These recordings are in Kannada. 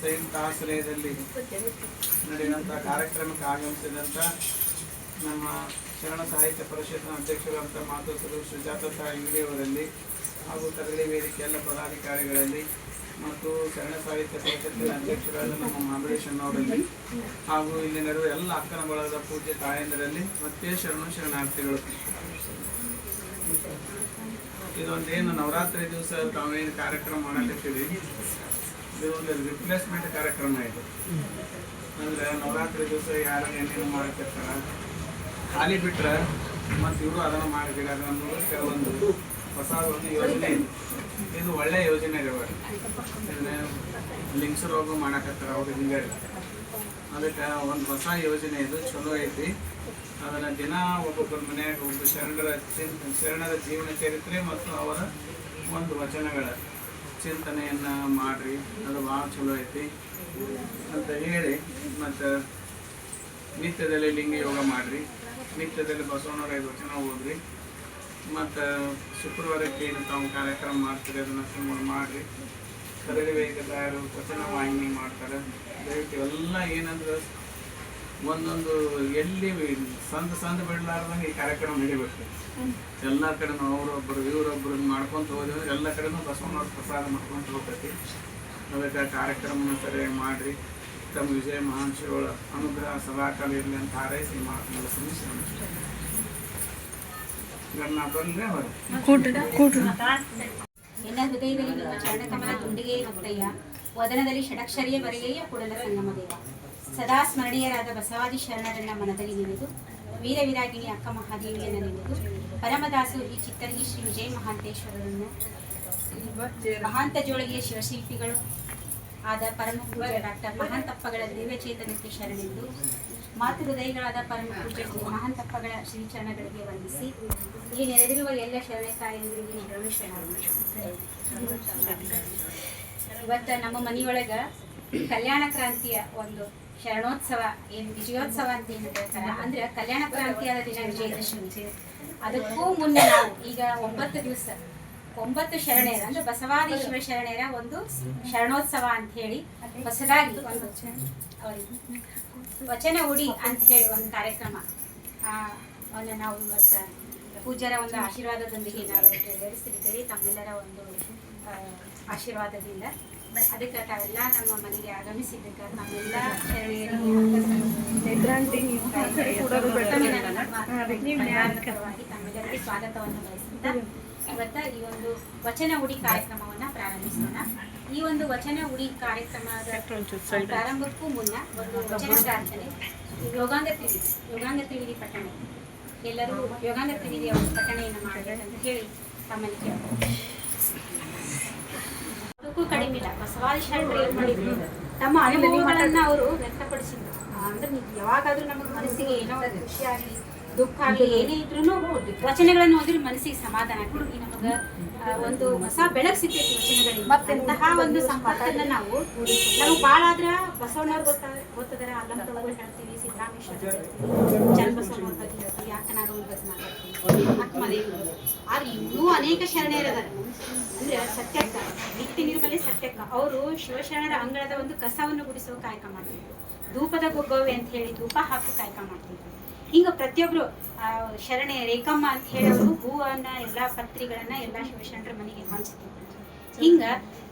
ಸಂಯುಕ್ತ ಆಶ್ರಯದಲ್ಲಿ ನಡೆಯುವಂಥ ಕಾರ್ಯಕ್ರಮಕ್ಕೆ ಆಗಮಿಸಿದಂಥ ನಮ್ಮ ಶರಣ ಸಾಹಿತ್ಯ ಪರಿಷತ್ನ ಅಧ್ಯಕ್ಷರಾದಂಥ ಮಾತೋಸರು ಸುಜಾತ ಇಂಗಡಿಯವರಲ್ಲಿ ಹಾಗೂ ತಗಲಿ ವೇದಿಕೆ ಎಲ್ಲ ಪದಾಧಿಕಾರಿಗಳಲ್ಲಿ ಮತ್ತು ಶರಣ ಸಾಹಿತ್ಯ ಪರಿಷತ್ತಿನ ಅಧ್ಯಕ್ಷರಾದ ನಮ್ಮ ಮಹಾಬಲೇಶ್ವರನವರಲ್ಲಿ ಹಾಗೂ ಇಲ್ಲಿ ನಡೆಯುವ ಎಲ್ಲ ಅಕ್ಕನ ಬಳಗದ ಪೂಜೆ ತಾಯಂದಿರಲ್ಲಿ ಮತ್ತೆ ಶರಣ ಶರಣಾರ್ಥಿಗಳು. ಇದೊಂದೇನು ನವರಾತ್ರಿ ದಿವಸ ತಾವೇನು ಕಾರ್ಯಕ್ರಮ ಮಾಡಲಿದ್ದೀವಿ ಇದು ಒಂದು ರಿಪ್ಲೇಸ್ಮೆಂಟ್ ಕಾರ್ಯಕ್ರಮ ಇದು. ಅಂದ್ರೆ ನವರಾತ್ರಿ ದಿವಸ ಯಾರು ಏನೇನು ಮಾಡ್ತಿರ್ತಾರ ಖಾಲಿ ಬಿಟ್ರೆ ಮತ್ತು ಇವರು ಅದನ್ನು ಮಾಡಿದ್ರೆ ಅದನ್ನು ಕೆಲವೊಂದು ಹೊಸ ಒಂದು ಯೋಜನೆ ಇದೆ. ಒಳ್ಳೆ ಯೋಜನೆ ರೀ ಲಿಂಕ್ಸ್ ರೋಗ ಮಾಡಕತ್ತಾರ ಅವ್ರು ಹಿಂಗೆ ಅದಕ್ಕೆ ಒಂದು ಹೊಸ ಯೋಜನೆ ಇದು, ಚಲೋ ಐತಿ. ಅದನ್ನ ದಿನ ಒಬ್ಬೊಬ್ಬರ ಮನೆಯಾಗ ಒಬ್ಬ ಶರಣರ ಶರಣರ ಜೀವನ ಚರಿತ್ರೆ ಮತ್ತು ಅವರ ಒಂದು ವಚನಗಳ ಚಿಂತನೆಯನ್ನ ಮಾಡ್ರಿ, ಅದು ಭಾಳ ಚಲೋ ಐತಿ ಅಂತ ಹೇಳಿ ಮತ್ತು ನಿತ್ಯದಲ್ಲಿ ಲಿಂಗ ಯೋಗ ಮಾಡ್ರಿ. ನಿತ್ಯದಲ್ಲಿ ಬಸವಣ್ಣವ್ರ ಐದು ವಚನ ಓದ್ರಿ. ಮತ್ತು ಶುಕ್ರವಾರಕ್ಕೆ ಏನು ತಾವು ಕಾರ್ಯಕ್ರಮ ಮಾಡ್ತೀರಿ, ಅದನ್ನ ಸುಮ್ಮನೆ ಮಾಡ್ರಿ. ವೇಗ ತಯಾರು ವಚನ ವಾಹಿನಿ ಮಾಡ್ತಾರೆ. ದಯವಿಟ್ಟು ಎಲ್ಲ ಏನಂದ್ರೆ ಒಂದೊಂದು ಎಲ್ಲಿ ಸಂದ ಸಂದ ಬಿಡ್ಲಾರ್ದಂಗೆ ಈ ಕಾರ್ಯಕ್ರಮ ನಡಿಬೇಕು. ಎಲ್ಲ ಕಡೆನೂ ಅವರೊಬ್ಬರು ಇವರೊಬ್ಬರು ಮಾಡ್ಕೊಂತ ಹೋದ್ರೆ ಎಲ್ಲ ಕಡೆನೂ ಬಸವಣ್ಣವ್ರ ಪ್ರಸಾದ ಮಾಡ್ಕೊಂತ ಹೋಗ್ತೈತಿ ಅದಕ್ಕೆ ಕಾರ್ಯಕ್ರಮ ಸರಿ ಸರಿಯಾಗಿ ಮಾಡ್ರಿ. ತಮ್ಮ ವಿಜಯ ಮಹಾಂಶಿಗಳ ಅನುಗ್ರಹ ಸದಾಕಾಲ ಇರಲಿ ಅಂತ ಹಾರೈಸಿ ಮಾತು ಮುಗಿಸ್ತೀನಿ ಶ್ರಮಿಸ್ತೀನಿ. ಈಗ ನಾ ಬರಲೇ ಹೊರ ಎನ್ನ ಹೃದಯದಲ್ಲಿ ನಿಮ್ಮ ಚರಣಕಮಲ ತುಂಡಿಗೆ ವದನದಲ್ಲಿ ಷಡಕ್ಷರಿಯ ಬರೆಗೆಯ ಕೂಡಲ ಸಂಗಮ ದೇವ ಸದಾ ಸ್ಮರಣೀಯರಾದ ಬಸವಾದಿ ಶರಣರನ್ನ ಮನದಲ್ಲಿ ನೆನೆದು ವೀರವಿರಾಗಿಣಿ ಅಕ್ಕ ಮಹಾದೇವಿಯನ್ನ ನೆನೆದು, ಪರಮದಾಸು ಈ ಚಿತ್ತರ್ಗಿ ಶ್ರೀ ವಿಜಯ ಮಹಾಂತೇಶ್ವರರನ್ನು ಮಹಾಂತ ಜೋಳಿಗೆಯ ಶಿವಶಿಲ್ಪಿಗಳು ಆದ ಪರಮ ಡಾಕ್ಟರ್ ಮಹಾಂತಪ್ಪಗಳ ದಿವ್ಯಚೇತನಕ್ಕೆ ಶರಣೆಂದು ಮಾತು ಹೃದಯಗಳಾದ ಪರಮ ಶ್ರೀ ಮಹಾಂತಪ್ಪಗಳ ಶ್ರೀಚರಣಗಳಿಗೆ ವಂದಿಸಿ, ಇಲ್ಲಿ ನೆರೆದಿರುವ ಎಲ್ಲ ಶರಣೆ ತಾಯಂದಿರಿಗೆ ಶರಣು ಇವತ್ತು ನಮ್ಮ ಮನೆಯೊಳಗ ಕಲ್ಯಾಣ ಕ್ರಾಂತಿಯ ಒಂದು ಶರಣೋತ್ಸವ ಏನು ವಿಜಯೋತ್ಸವ ಅಂತ ಏನು ಹೇಳ್ತಾರೆ ಅಂದ್ರೆ ಕಲ್ಯಾಣ ಕ್ರಾಂತಿಯಾದ ದಿನ ವಿಜಯದಶಮಿ ಅದಕ್ಕೂ ಮುನ್ನ ನಾವು ಈಗ ಒಂಬತ್ತು ದಿವಸ ಒಂಬತ್ತು ಶರಣೆಯರ ಅಂದ್ರೆ ಬಸವಾದಿ ಶಿವ ಶರಣೆಯರ ಒಂದು ಶರಣೋತ್ಸವ ಅಂತ ಹೇಳಿ ಹೊಸದಾಗಿ ಒಂದು ವಚನ ಉಡಿ ಅಂತ ಹೇಳಿ ಒಂದು ಕಾರ್ಯಕ್ರಮ. ಅವನ್ನ ನಾವು ಇವತ್ತು ಪೂಜಾರ ಒಂದು ಆಶೀರ್ವಾದದೊಂದಿಗೆ ನಾವು ನೆರವೇರಿಸ್ತಿದ್ದೇವೆ ತಮ್ಮೆಲ್ಲರ ಒಂದು ಆ, ಆಶೀರ್ವಾದದಿಂದ ಅದಕ್ಕೆ ತಾವೆಲ್ಲ ನಮ್ಮ ಮನೆಗೆ ಆಗಮಿಸಿದ್ದಕ್ಕೆ ನಮ್ಮೆಲ್ಲ ಶರಣೆಯರಿಗೆ ತಮ್ಮೆಲ್ಲರಿಗೆ ಸ್ವಾಗತವನ್ನು ಬಯಸುತ್ತಾ ಇವತ್ತ ಈ ಒಂದು ವಚನ ಉಡಿ ಕಾರ್ಯಕ್ರಮವನ್ನ ಪ್ರಾರಂಭಿಸೋಣ. ಈ ಒಂದು ವಚನ ಉಡಿ ಕಾರ್ಯಕ್ರಮದ ಪ್ರಾರಂಭಕ್ಕೂ ಮುನ್ನ ಒಂದು ವಚನ ಪ್ರಾರ್ಥನೆ. ಯೋಗಾಂಗ ತ್ರಿವಿಧಿ ಯೋಗಾಂಗ ತ್ರಿವಿಧಿ ಪಠಣೆ. ಎಲ್ಲರೂ ಯೋಗಾಂಗ ತಿಳಿದಿ ಅವರು ಪಠಣೆಯನ್ನು ಮಾಡಬೇಕಂತ ಹೇಳಿ ತಮ್ಮಲ್ಲಿ ಕೇಳ್ಬೋದು ಅದಕ್ಕೂ ಕಡಿಮೆ ಇಲ್ಲ. ಬಸವಾದಿ ಶರಣರು ಏನ್ ಮಾಡಿದ್ರು? ತಮ್ಮ ಅನುಭವಗಳನ್ನ ಅವರು ವ್ಯಕ್ತಪಡಿಸಿದ್ರು. ಅಂದ್ರೆ ಯಾವಾಗಾದ್ರೂ ನಮಗೆ ಮನಸ್ಸಿಗೆ ಏನೋ ಖುಷಿ ಆಗಲಿ ದುಃಖ ಆಗಲಿ ಏನೇ ಇದ್ರೂ ವಚನೆಗಳನ್ನು ಓದಿದ್ರೆ ಮನಸ್ಸಿಗೆ ಸಮಾಧಾನ ಕೊಡಿ ನಮಗ ಒಂದು ಹೊಸ ಬೆಳಕು ಸಿಗ್ತೈತಿ ಮತ್ತೆ ಅಂತಹ ಒಂದು ಸಂಪತ್ತನ್ನ ನಾವು ನಮಗೆ ಭಾಳ ಆದ್ರ ಬಸವಣ್ಣವ್ರು ಗೊತ್ತ ಗೊತ್ತದರ ಅಲ್ಲಂ ತಗೊಳ್ ಹೇಳ್ತೀವಿ ಸಿದ್ದರಾಮೇಶ್ವರ ಚನ್ನಬಸವಣ್ಣ ಬಗ್ಗೆ ಅಕ್ಕನಾಗವ್ರ ಬಗ್ಗೆ ಆದ್ರೆ ಇನ್ನೂ ಅನೇಕ ಶರಣೆಯರದಾರ ಅಂದ್ರೆ ಸತ್ಯಕ್ಕ ನಿತ್ಯ ನಿರ್ಮಲೆ ಸತ್ಯಕ್ಕ ಅವರು ಶಿವಶರಣರ ಅಂಗಳದ ಒಂದು ಕಸವನ್ನು ಗುಡಿಸುವ ಕಾಯಕ ಮಾಡ್ತಿದ್ರು. ಧೂಪದ ಗೊಗ್ಗವೆ ಅಂತ ಹೇಳಿ ಧೂಪ ಹಾಕಿ ಕಾಯಕ ಮಾಡ್ತಿದ್ರು. ಹಿಂಗ ಪ್ರತಿಯೊಬ್ರು ಶರಣೆ ರೇಖಮ್ಮ ಅಂತ ಹೇಳಿ ಅವರು ಹೂವನ್ನ ಎಲ್ಲಾ ಪತ್ರಿಗಳನ್ನ, ಎಲ್ಲಾ ಶಿವಶರಣರ ಮನೆಗೆ ಹಂಚ್ತಿದ್ರು. ಹಿಂಗ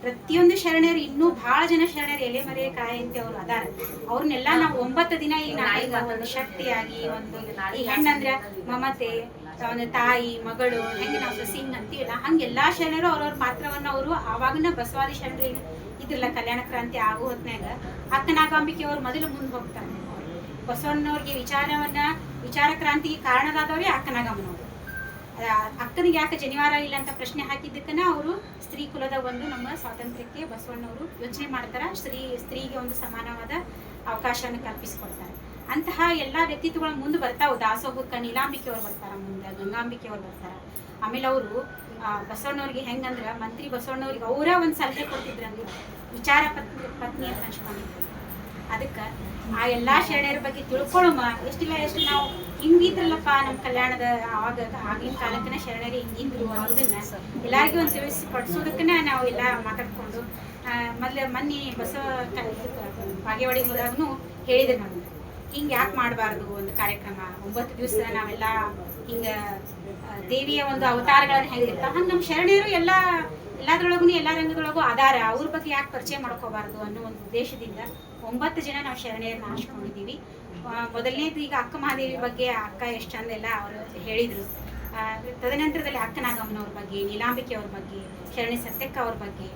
ಪ್ರತಿಯೊಂದು ಶರಣರು, ಇನ್ನೂ ಬಹಳ ಜನ ಶರಣರು ಎಲೆ ಮರೆ ಕಾಯಿ ಅಂತ ಅವ್ರು ಅದಾರ. ಅವ್ರನ್ನೆಲ್ಲ ನಾವು ಒಂಬತ್ತು ದಿನ ಈ ನಾಯಿಗ ಒಂದು ಶಕ್ತಿಯಾಗಿ, ಒಂದು ಈ ಹೆಣ್ಣಂದ್ರ ಮಮತೆ ತಾಯಿ, ಮಗಳು, ಹೆಂಗೆ ನಾವು ಸಸಿಂಗ್ ಅಂತೀವಲ್ಲ ಹಂಗೆ ಎಲ್ಲಾ ಶರಣರು ಅವ್ರವ್ರ ಪಾತ್ರವನ್ನ ಅವರು ಆವಾಗನ ಬಸವಾದಿ ಶರಣರು ಇದ್ರಲ್ಲ ಕಲ್ಯಾಣ ಕ್ರಾಂತಿ ಆಗೋ ಹೊತ್ನಾಗ ಅಕ್ಕನಾಗಾಂಬಿಕೆ ಅವ್ರು ಮೊದಲು ಮುಂದೆ ಹೋಗ್ತಾರೆ. ಬಸವಣ್ಣವ್ರಿಗೆ ವಿಚಾರವನ್ನ, ವಿಚಾರ ಕ್ರಾಂತಿಗೆ ಕಾರಣರಾದವರೇ ಅಕ್ಕನಾಗಮ್ಮನವರು ಅಕ್ಕನಿಗೆ ಯಾಕೆ ಜನಿವಾರ ಇಲ್ಲ ಅಂತ ಪ್ರಶ್ನೆ ಹಾಕಿದ್ದಕ್ಕನ ಅವರು ಸ್ತ್ರೀ ಕುಲದ ಒಂದು ನಮ್ಮ ಸ್ವಾತಂತ್ರ್ಯಕ್ಕೆ ಬಸವಣ್ಣವರು ಯೋಚನೆ ಮಾಡ್ತಾರೆ. ಸ್ತ್ರೀ, ಸ್ತ್ರೀಗೆ ಒಂದು ಸಮಾನವಾದ ಅವಕಾಶವನ್ನು ಕಲ್ಪಿಸಿಕೊಡ್ತಾರೆ. ಅಂತಹ ಎಲ್ಲಾ ವ್ಯಕ್ತಿತ್ವಗಳ ಮುಂದೆ ಬರ್ತಾವ್. ನೀಲಾಂಬಿಕೆ ಅವ್ರು ಬರ್ತಾರ ಮುಂದೆ ಗಂಗಾಂಬಿಕೆ ಅವ್ರು ಬರ್ತಾರ. ಆಮೇಲೆ ಅವರು ಬಸವಣ್ಣವ್ರಿಗೆ ಹೆಂಗಂದ್ರ ಮಂತ್ರಿ ಬಸವಣ್ಣವ್ರಿಗೆ ಅವರ ಒಂದು ಸಲಹೆ ಕೊಡ್ತಿದ್ರಂದ್ರೆ ವಿಚಾರ ಪತ್ನಿ ಪತ್ನಿ ಅಂತ ಅನ್ಸ್ಕೊಂಡಿದ್ರು. ಅದಕ್ಕೆ ಆ ಎಲ್ಲಾ ಶರಣರ ಬಗ್ಗೆ ತಿಳ್ಕೊಳ್ಳೋಮ ಎಷ್ಟಿಲ್ಲ, ಎಷ್ಟು ನಾವು ಹಿಂಗಿದ್ರಲ್ಲಪ್ಪ ನಮ್ಮ ಕಲ್ಯಾಣದ ಆವಾಗ ಆಗಿನ ಕಾಲಕ್ಕನ ಶರಣರೇ ಹಿಂಗಿದ್ರು ಅನ್ನೋದನ್ನ ಎಲ್ಲಾರಿಗೂ ಒಂದು ತಿಳಿಸಿ ಪಡಿಸೋದಕ್ಕನ ನಾವು ಎಲ್ಲ ಮಾತಾಡ್ಕೊಂಡು ಮೊದಲು ಮೊನ್ನೆ ಬಸವ ಕ- ಇದಕ್ಕ ಬಾಗೇವಾಡಿ ಹೋದಾಗೂ ಹೇಳಿದ್ರು ನಮ್ಗೆ ಹಿಂಗೆ ಯಾಕೆ ಮಾಡಬಾರ್ದು ಒಂದು ಕಾರ್ಯಕ್ರಮ? ಒಂಬತ್ತು ದಿವಸ ನಾವೆಲ್ಲ ಹಿಂಗ ದೇವಿಯ ಒಂದು ಅವತಾರಗಳನ್ನ ಹೇಳಿರ್ತಾವ ಹಂಗೆ ನಮ್ಮ ಶರಣರು ಎಲ್ಲ ಎಲ್ಲದ್ರೊಳಗೂ ಎಲ್ಲ ರಂಗದೊಳಗೂ ಆಧಾರ. ಅವ್ರ ಬಗ್ಗೆ ಯಾಕೆ ಪರಿಚಯ ಮಾಡ್ಕೋಬಾರ್ದು ಅನ್ನೋ ಒಂದು ಉದ್ದೇಶದಿಂದ ಒಂಬತ್ತು ಜನ ನಾವು ಶರಣೆಯರನ್ನ ಆರಿಸ್ಕೊಂಡಿದ್ದೀವಿ ಮೊದಲನೇದು ಈಗ ಅಕ್ಕ ಮಹಾದೇವಿ ಬಗ್ಗೆ ಅಕ್ಕ ಎಷ್ಟು ಚಂದ ಎಲ್ಲ ಅವರು ಹೇಳಿದರು. ತದನಂತರದಲ್ಲಿ ಅಕ್ಕನಾಗಮ್ಮನವ್ರ ಬಗ್ಗೆ ನೀಲಾಂಬಿಕೆ ಅವ್ರ ಬಗ್ಗೆ, ಶರಣಿ ಸತ್ಯಕ್ಕ ಅವ್ರ ಬಗ್ಗೆ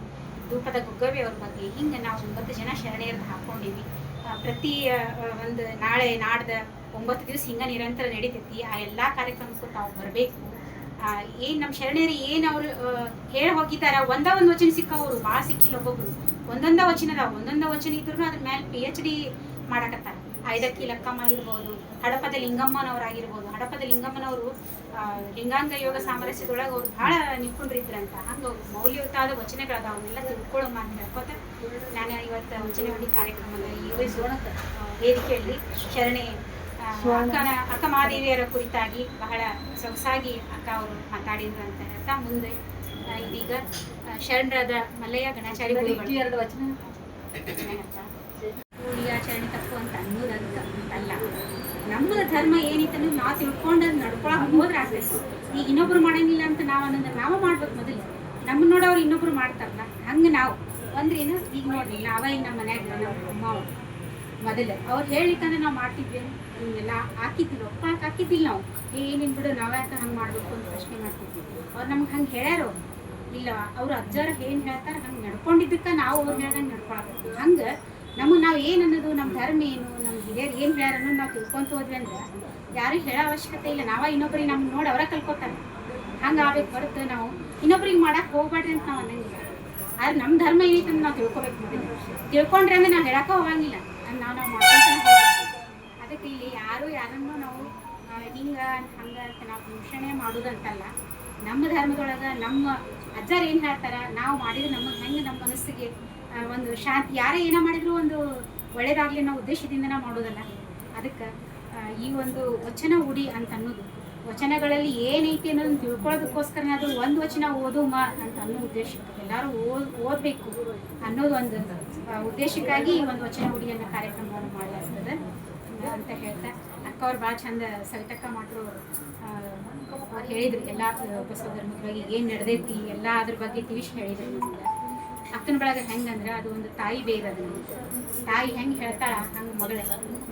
ಧೂಪದ ಗುಗ್ಗವಿ ಅವ್ರ ಬಗ್ಗೆ ಹಿಂಗೆ ನಾವು ಒಂಬತ್ತು ಜನ ಶರಣೆಯರ್ದು ಹಾಕ್ಕೊಂಡಿವಿ ಪ್ರತಿ ಒಂದು ನಾಳೆ ನಾಡ್ದ ಒಂಬತ್ತು ದಿವಸ ಹಿಂಗೆ ನಿರಂತರ ನಡೀತೈತಿ. ಆ ಎಲ್ಲ ಕಾರ್ಯಕ್ರಮಕ್ಕೂ ತಾವು ಬರಬೇಕು. ಏನು ನಮ್ಮ ಶರಣೆಯರು ಏನು ಅವರು ಹೇಳಿ ಹೋಗಿದ್ದಾರ, ಒಂದ ಒಂದು ವಚನ ಸಿಕ್ಕವರು ಭಾಳ ಸಿಕ್ಕಿಲ್ಲ ಒಬ್ಬೊಬ್ರು. ಒಂದೊಂದ ವಚನ ಅದಾವ ಒಂದೊಂದ ವಚನ ಇದ್ರೂ ಅದ್ರ ಮೇಲೆ ಪಿ ಎಚ್ ಡಿ ಮಾಡಕತ್ತಾರ. ಐದಕ್ಕಿ ಲಕ್ಕಮ್ಮ ಆಗಿರ್ಬೋದು ಹಡಪದ ಲಿಂಗಮ್ಮನವರಾಗಿರ್ಬೋದು. ಹಡಪದ ಲಿಂಗಮ್ಮನವರು ಲಿಂಗಾಂಗ ಯೋಗ ಸಾಮರಸ್ಯದೊಳಗೆ ಅವ್ರು ಬಹಳ ನಿಂತ್ಕೊಂಡಿದ್ರಂತ ಹಂಗೆ ಅವ್ರು ಮೌಲ್ಯಯುತಾದ ವಚನಗಳದ ಅವನ್ನೆಲ್ಲ ತಿಳ್ಕೊಳ್ಳೋಮ ಅಂತ ಹೇಳ್ಕೊತ ನಾನು ಇವತ್ತು ವಚನವಾಣಿ ಕಾರ್ಯಕ್ರಮದ ಈ ವೇದಿಕೆಯಲ್ಲಿ ಶರಣೆ ಅಕ್ಕನ ಅಕ್ಕ ಮಹಾದೇವಿಯರ ಕುರಿತಾಗಿ ಬಹಳ ಸೊಗಸಾಗಿ ಅಕ್ಕ ಅವರು ಮಾತಾಡಿದ್ರು ಅಂತ ಹೇಳ್ತಾ ಮುಂದೆ ಇದೀಗ ಶರಣರಾದ ಮಲ್ಲಯ್ಯ ಗಣಾಚಾರಿ ಎರಡು ವಚನ ತಪ್ಪು ಅಂತ ಅನ್ನೋದಂತ ಅಲ್ಲ ನಮ್ಮ ಧರ್ಮ ಏನಿತ್ತು ಅನ್ನೋದು ನಾವು ತಿಳ್ಕೊಂಡು ನಡ್ಕೊಳಕ್ ಹೋದ್ರೆ ಆಗ್ಬೇಕು. ಈಗ ಇನ್ನೊಬ್ರು ಮಾಡಂಗಿಲ್ಲ ಅಂತ ನಾವು ಅನ್ನೋದು ನಾವು ಮಾಡ್ಬೇಕು ಮೊದಲು ನಮ್ಮ ನೋಡೋರು ಇನ್ನೊಬ್ರು ಮಾಡ್ತಾರಲ್ಲ, ಹಂಗೆ ನಾವು. ಒಂದ್ರೇನು ಈಗ ನೋಡ್ರಿ ನಾವ ಈಗ ನಮ್ಮ ಮನ್ಯಾಗ ನಮ್ಮ ಅಮ್ಮ ಮೊದಲು. ಅವ್ರು ಹೇಳಿಕಂದ್ರೆ ನಾವು ಮಾಡ್ತಿದ್ವಿ. ಹಿಂಗೆಲ್ಲ ಹಾಕಿದ್ದಿಲ್ಲ ಒಪ್ಕೊಳಕ್ ಹಾಕಿದ್ದಿಲ್ಲ ನಾವು. ಏನಿನ್ ಬಿಡು, ನಾವ್ ಯಾಕೆ ಹಂಗೆ ಮಾಡ್ಬೇಕು ಅಂತ ಪ್ರಶ್ನೆ ಮಾಡ್ತಿದ್ವಿ. ಅವ್ರು ನಮ್ಗೆ ಹಂಗೆ ಹೇಳ್ಯಾರ ಇಲ್ಲವಾ? ಇಲ್ಲ ಅವ್ರ ಅಜ್ಜಾರ ಏನು ಹೇಳ್ತಾರ, ಹಂಗೆ ನಡ್ಕೊಂಡಿದ್ದಕ್ಕೆ ನಾವು ಅವ್ರು ಹೇಳ್ದಂಗೆ ನಡ್ಕೊಳಬೇಕು ಹಂಗೆ ನಮಗೆ ನಾವು ಏನು ಅನ್ನೋದು ನಮ್ಮ ಧರ್ಮ ಏನು ನಮ್ಮ ಹಿರಿಯರು ಏನು ಹೇಳ್ಯಾರ ಅನ್ನೋದು ನಾವು ತಿಳ್ಕೊಂತ ಹೋದ್ವಿ ಅಂದ್ರೆ ಯಾರು ಹೇಳೋ ಅವಶ್ಯಕತೆ ಇಲ್ಲ. ನಾವ ಇನ್ನೊಬ್ರಿಗೆ ನಮ್ಗೆ ನೋಡಿ ಅವರ ಕಲ್ಕೋತಾರೆ. ಹಂಗೆ ಆಗ್ಬೇಕು ಬರುತ್ತೆ ನಾವು ಇನ್ನೊಬ್ರಿಗೆ ಮಾಡಕ್ಕೆ ಹೋಗ್ಬೇಡ್ರಿ ಅಂತ ನಾವು ಅನ್ನಂಗಿಲ್ಲ. ಆದ್ರೆ ನಮ್ಮ ಧರ್ಮ ಏನೈತೆ ಅಂತ ನಾವು ತಿಳ್ಕೊಬೇಕು ತಿಳ್ಕೊಂಡ್ರೆ ಅಂದ್ರೆ ನಾವು ಹೇಳಕ್ಕೆ ಹೋಗಂಗಿಲ್ಲ. ನಾವು ನಾವು ಹೋಗ್ಬೇಕು. ಅದಕ್ಕೆ ಇಲ್ಲಿ ಯಾರು ಯಾರನ್ನೂ ನಾವು ಹಿಂಗ ಹಂಗೆ ನಾವು ಘೋಷಣೆ ಮಾಡೋದಂತಲ್ಲ, ನಮ್ಮ ಧರ್ಮದೊಳಗೆ ನಮ್ಮ ಅಜ್ಜಾರು ಏನು ಹೇಳ್ತಾರ? ನಾವು ಮಾಡಿದ್ರೆ ನಮಗೆ ಹೆಂಗೆ ನಮ್ಮ ಮನಸ್ಸಿಗೆ ಒಂದು ಶಾಂತಿ. ಯಾರೇ ಏನೋ ಮಾಡಿದ್ರು ಒಂದು ಒಳ್ಳೇದಾಗ್ಲಿ ಅನ್ನೋ ಉದ್ದೇಶದಿಂದ ನಾವು ಮಾಡೋದಲ್ಲ. ಅದಕ್ಕೆ ಈ ಒಂದು ವಚನ ಉಡಿ ಅಂತ ಅನ್ನೋದು. ವಚನಗಳಲ್ಲಿ ಏನೈತಿ ಅನ್ನೋದನ್ನ ಅದು ಒಂದು ವಚನ ಓದುಮ ಅಂತ ಅನ್ನೋ ಉದ್ದೇಶ. ಎಲ್ಲರೂ ಓದ್, ಓದಬೇಕು ಅನ್ನೋದು ಒಂದು ಉದ್ದೇಶಕ್ಕಾಗಿ ಈ ಒಂದು ವಚನ ಉಡಿ ಅನ್ನೋ ಕಾರ್ಯಕ್ರಮವನ್ನು ಮಾಡಲಾಗ್ತದೆ ಅಂತ ಹೇಳ್ತಾ. ಅಕ್ಕ ಅವ್ರು ಭಾಳ ಚಂದ ಸವಿತಕ್ಕ ಮಾಡ್ರು. ಅವ್ರು ಹೇಳಿದ್ರು ಎಲ್ಲ ಬಸವಧರ್ಮದ ಧರ್ಮದೊಳಗೆ ಏನು ನಡೆದೈತಿ, ಎಲ್ಲ ಅದ್ರ ಬಗ್ಗೆ ತಿಳಿಸಿ ಹೇಳಿದ್ರು ನಮ್ಗೆ. ಅಕ್ಕನ ಬಳಗ ಹೆಂಗಂದ್ರೆ ಅದು ಒಂದು ತಾಯಿ ಬೇಗ ಅದು ತಾಯಿ ಹೆಂಗೆ ಹೇಳ್ತಾಳ, ಹಂಗೆ ಮಗಳ,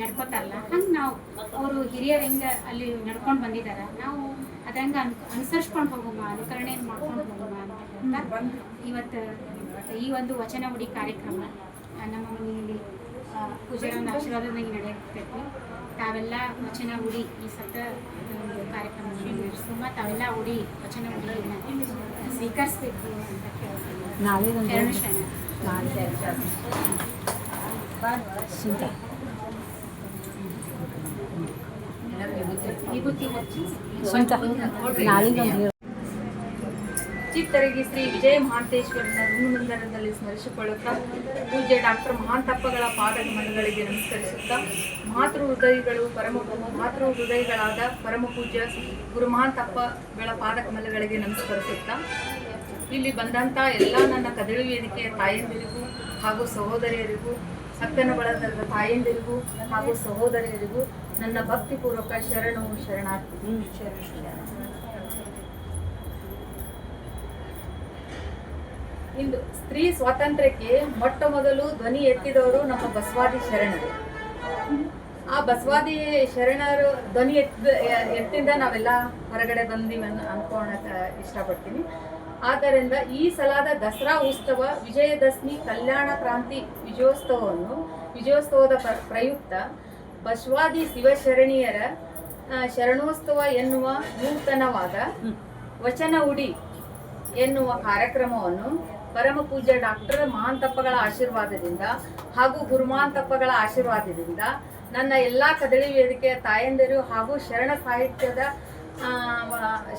ನಡ್ಕೋತಾರಲ್ಲ, ಹಂಗೆ ನಾವು ಅವರು ಹಿರಿಯರು ಹೆಂಗೆ ಅಲ್ಲಿ ನಡ್ಕೊಂಡು ಬಂದಿದ್ದಾರೆ ನಾವು ಅದಂಗೆ ಅನ್, ಅನುಸರಿಸ್ಕೊಂಡು ಹೋಗೋಮ ಅನುಕರಣೆ ಮಾಡ್ಕೊಂಡು ಹೋಗೋಮ ಅಂತ ಇವತ್ತು, ಈ ಒಂದು ವಚನ ಉಡಿ ಕಾರ್ಯಕ್ರಮ ನಮ್ಮ ಮನೆಯಲ್ಲಿ ಪೂಜೆ ಒಂದು ಆಶೀರ್ವಾದದಂಗೆ ನಡೆಯುತ್ತೈತಿ ತಾವೆಲ್ಲ ವಚನ ಉಡಿ ಈ ಸತ ಒಂದು ಕಾರ್ಯಕ್ರಮ ನಡೆಸುವ ತಾವೆಲ್ಲ ಉಡಿ ವಚನ ಉಡಿಯನ್ನು ಸ್ವೀಕರಿಸಬೇಕು ಅಂತ ಕೇಳ್ತೀನಿ. ನಾಳೆ ವಿಭೂತಿ ಹಚ್ಚಿ ಸುಂಟ ನಾಳೆ ಒಂದು ಚಿತ್ತರಿಗೆ ಶ್ರೀ ವಿಜಯ ಮಹಾಂತೇಶ್ವರನ ಋಣಮಂದಿರದಲ್ಲಿ ಸ್ಮರಿಸಿಕೊಳ್ಳುತ್ತಾ ಪೂಜ್ಯ ಡಾಕ್ಟರ್ ಮಹಾಂತಪ್ಪಗಳ ಪಾದಗಮನಗಳಿಗೆ ನಮಸ್ಕರಿಸುತ್ತಾ ಮಾತೃ ಹೃದಯಗಳು ಪರಮ ಮಾತೃ ಹೃದಯಗಳಾದ ಪರಮ ಪೂಜ್ಯ ಗುರು ಮಹಾಂತಪ್ಪಗಳ ಪಾದಕಮಲಗಳಿಗೆ ನಮಸ್ಕರಿಸುತ್ತಾ ಇಲ್ಲಿ ಬಂದಂಥ ಎಲ್ಲ ನನ್ನ ಕದಳಿ ವೇದಿಕೆಯ ತಾಯಂದಿರಿಗೂ ಹಾಗೂ ಸಹೋದರಿಯರಿಗೂ ಅಕ್ಕನ ಬಳಗದ ತಾಯಂದಿರಿಗೂ ಹಾಗೂ ಸಹೋದರಿಯರಿಗೂ ನನ್ನ ಭಕ್ತಿಪೂರ್ವಕ ಶರಣು, ಶರಣಾರ್ಥಿ. ಇಂದು ಸ್ತ್ರೀ ಸ್ವಾತಂತ್ರ್ಯಕ್ಕೆ ಮೊಟ್ಟ ಮೊದಲು ಧ್ವನಿ ಎತ್ತಿದವರು ನಮ್ಮ ಬಸವಾದಿ ಶರಣರು. ಆ ಬಸವಾದಿ ಶರಣರು ಧ್ವನಿ ಎತ್ತಿದ ಎತ್ತಿಂದ ನಾವೆಲ್ಲ ಹೊರಗಡೆ ಬಂದೀವಿ ಅನ್ಕೋಣ ಇಷ್ಟಪಡ್ತೀನಿ. ಆದ್ದರಿಂದ ಈ ಸಲದ ದಸರಾ ಉತ್ಸವ ವಿಜಯದಶಮಿ ಕಲ್ಯಾಣ ಕ್ರಾಂತಿ ವಿಜಯೋತ್ಸವವನ್ನು, ವಿಜಯೋತ್ಸವದ ಪ್ರ- ಪ್ರಯುಕ್ತ ಬಸವಾದಿ ಶಿವಶರಣಿಯರ ಶರಣೋತ್ಸವ ಎನ್ನುವ ನೂತನವಾದ ವಚನ ಉಡಿ ಎನ್ನುವ ಕಾರ್ಯಕ್ರಮವನ್ನು ಪರಮ ಪೂಜ್ಯ ಡಾಕ್ಟರ್ ಮಹಾಂತಪ್ಪಗಳ ಆಶೀರ್ವಾದದಿಂದ ಹಾಗೂ ಗುರುಮಹಾಂತಪ್ಪಗಳ ಆಶೀರ್ವಾದದಿಂದ ನನ್ನ ಎಲ್ಲ ಕದಳಿ ವೇದಿಕೆಯ ತಾಯಂದಿರು ಹಾಗೂ ಶರಣ ಸಾಹಿತ್ಯದ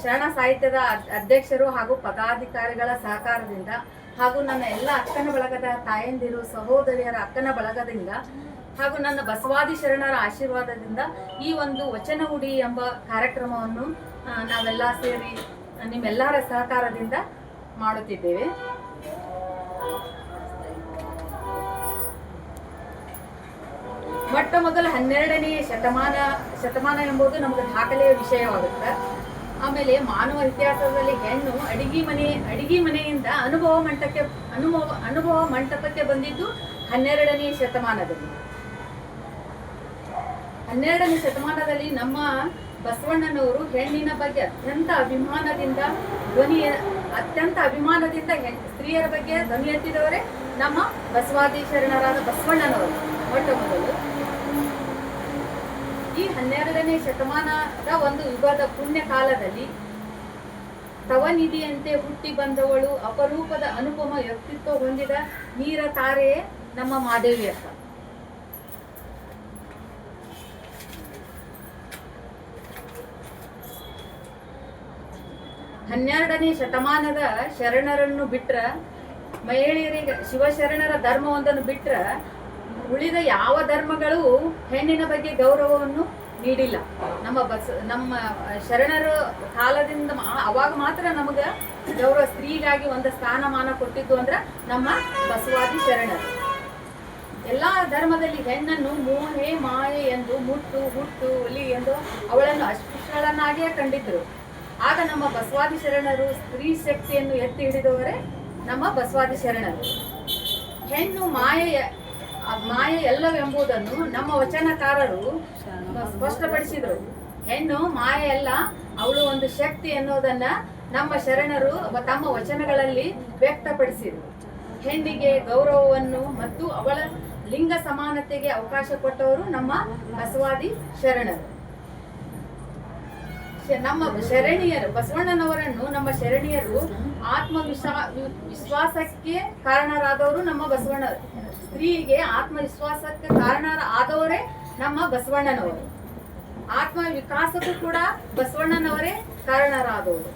ಶರಣ ಸಾಹಿತ್ಯದ ಅಧ್ಯಕ್ಷರು ಹಾಗೂ ಪದಾಧಿಕಾರಿಗಳ ಸಹಕಾರದಿಂದ ಹಾಗೂ ನನ್ನ ಎಲ್ಲ ಅಕ್ಕನ ಬಳಗದ ತಾಯಂದಿರು, ಸಹೋದರಿಯರ ಅಕ್ಕನ ಬಳಗದಿಂದ ಹಾಗೂ ನನ್ನ ಬಸವಾದಿ ಶರಣರ ಆಶೀರ್ವಾದದಿಂದ ಈ ಒಂದು ವಚನ ಉಡಿ ಎಂಬ ಕಾರ್ಯಕ್ರಮವನ್ನು ನಾವೆಲ್ಲ ಸೇರಿ ನಿಮ್ಮೆಲ್ಲರ ಸಹಕಾರದಿಂದ ಮಾಡುತ್ತಿದ್ದೇವೆ. ಮೊಟ್ಟ ಮೊದಲ ಹನ್ನೆರಡನೇ ಶತಮಾನ ಶತಮಾನ ಎಂಬುದು ನಮಗೆ ದಾಖಲೆಯ ವಿಷಯವಾಗುತ್ತೆ. ಆಮೇಲೆ ಮಾನವ ಇತಿಹಾಸದಲ್ಲಿ ಹೆಣ್ಣು ಅಡಿಗೆ ಮನೆ, ಅಡಿಗೆ ಮನೆಯಿಂದ ಅನುಭವ ಮಂಟಪಕ್ಕೆ ಅನುಭವ ಅನುಭವ ಮಂಟಪಕ್ಕೆ ಬಂದಿದ್ದು ಹನ್ನೆರಡನೇ ಶತಮಾನದಲ್ಲಿ. ಹನ್ನೆರಡನೇ ಶತಮಾನದಲ್ಲಿ ನಮ್ಮ ಬಸವಣ್ಣನವರು ಹೆಣ್ಣಿನ ಬಗ್ಗೆ ಅತ್ಯಂತ ಅಭಿಮಾನದಿಂದ ಧ್ವನಿಯ, ಅತ್ಯಂತ ಅಭಿಮಾನದಿಂದ ಸ್ತ್ರೀಯರ ಬಗ್ಗೆ ಧ್ವನಿ ಎತ್ತಿದವರೇ ನಮ್ಮ ಬಸವಾದಿ ಶರಣರಾದ ಬಸವಣ್ಣನವರು. ಮೊಟ್ಟ ಮೊದಲು ಈ ಹನ್ನೆರಡನೇ ಶತಮಾನದ ಒಂದು ಯುಗದ ಪುಣ್ಯ ಕಾಲದಲ್ಲಿ ತವನಿಧಿಯಂತೆ ಹುಟ್ಟಿ ಬಂದವಳು ಅಪರೂಪದ ಅನುಪಮ ವ್ಯಕ್ತಿತ್ವ ಹೊಂದಿದ ನೀರ ತಾರೆಯೇ ನಮ್ಮ ಮಾದೇವಿ ಹನ್ನೆರಡನೇ ಶತಮಾನದ ಶರಣರನ್ನು ಬಿಟ್ರ, ಮಹಿಳೆಯರಿಗೆ ಶಿವಶರಣರ ಧರ್ಮವೊಂದನ್ನು ಬಿಟ್ರ, ಉಳಿದ ಯಾವ ಧರ್ಮಗಳು ಹೆಣ್ಣಿನ ಬಗ್ಗೆ ಗೌರವವನ್ನು ನೀಡಿಲ್ಲ. ನಮ್ಮ ಬಸ್, ನಮ್ಮ ಶರಣರ ಕಾಲದಿಂದ ಅವಾಗ ಮಾತ್ರ ನಮಗೆ ಗೌರವ, ಸ್ತ್ರೀಗಾಗಿ ಒಂದು ಸ್ಥಾನಮಾನ ಕೊಟ್ಟಿದ್ದು ಅಂದ್ರೆ ನಮ್ಮ ಬಸವಾದಿ ಶರಣರು. ಎಲ್ಲಾ ಧರ್ಮದಲ್ಲಿ ಹೆಣ್ಣನ್ನು ಮೋಹೆ, ಮಾಯೆ ಎಂದು, ಮುಟ್ಟು, ಹುಟ್ಟು ಒಲಿ ಎಂದು ಅವಳನ್ನು ಅಸ್ಪೃಶ್ಯಳನ್ನಾಗಿಯೇ ಕಂಡಿದ್ರು. ಆಗ ನಮ್ಮ ಬಸವಾದಿ ಶರಣರು ಸ್ತ್ರೀ ಶಕ್ತಿಯನ್ನು ಎತ್ತಿ ಹಿಡಿದವರೇ ನಮ್ಮ ಬಸವಾದಿ ಶರಣರು. ಹೆಣ್ಣು ಮಾಯೆಯ ಮಾಯ ಎಲ್ಲವೆಂಬುದನ್ನು ನಮ್ಮ ವಚನಕಾರರು ಸ್ಪಷ್ಟಪಡಿಸಿದರು. ಹೆಣ್ಣು ಮಾಯೆ ಅಲ್ಲ, ಅವಳು ಒಂದು ಶಕ್ತಿ ಎನ್ನುವುದನ್ನ ನಮ್ಮ ಶರಣರು ತಮ್ಮ ವಚನಗಳಲ್ಲಿ ವ್ಯಕ್ತಪಡಿಸಿದರು. ಹೆಣ್ಣಿಗೆ ಗೌರವವನ್ನು ಮತ್ತು ಅವಳ ಲಿಂಗ ಸಮಾನತೆಗೆ ಅವಕಾಶ ಕೊಟ್ಟವರು ನಮ್ಮ ಬಸವಾದಿ ಶರಣರು. ನಮ್ಮ ಶರಣಿಯರು, ಬಸವಣ್ಣನವರನ್ನು ನಮ್ಮ ಶರಣಿಯರು ಆತ್ಮವಿಶ್ವಾ ವಿಶ್ವಾಸಕ್ಕೆ ಕಾರಣರಾದವರು ನಮ್ಮ ಬಸವಣ್ಣ, ಸ್ತ್ರೀಗೆ ಆತ್ಮವಿಶ್ವಾಸಕ್ಕೆ ಕಾರಣ ಆದವರೇ ನಮ್ಮ ಬಸವಣ್ಣನವರು. ಆತ್ಮ ವಿಕಾಸಕ್ಕೂ ಕೂಡ ಬಸವಣ್ಣನವರೇ ಕಾರಣರಾದವರು.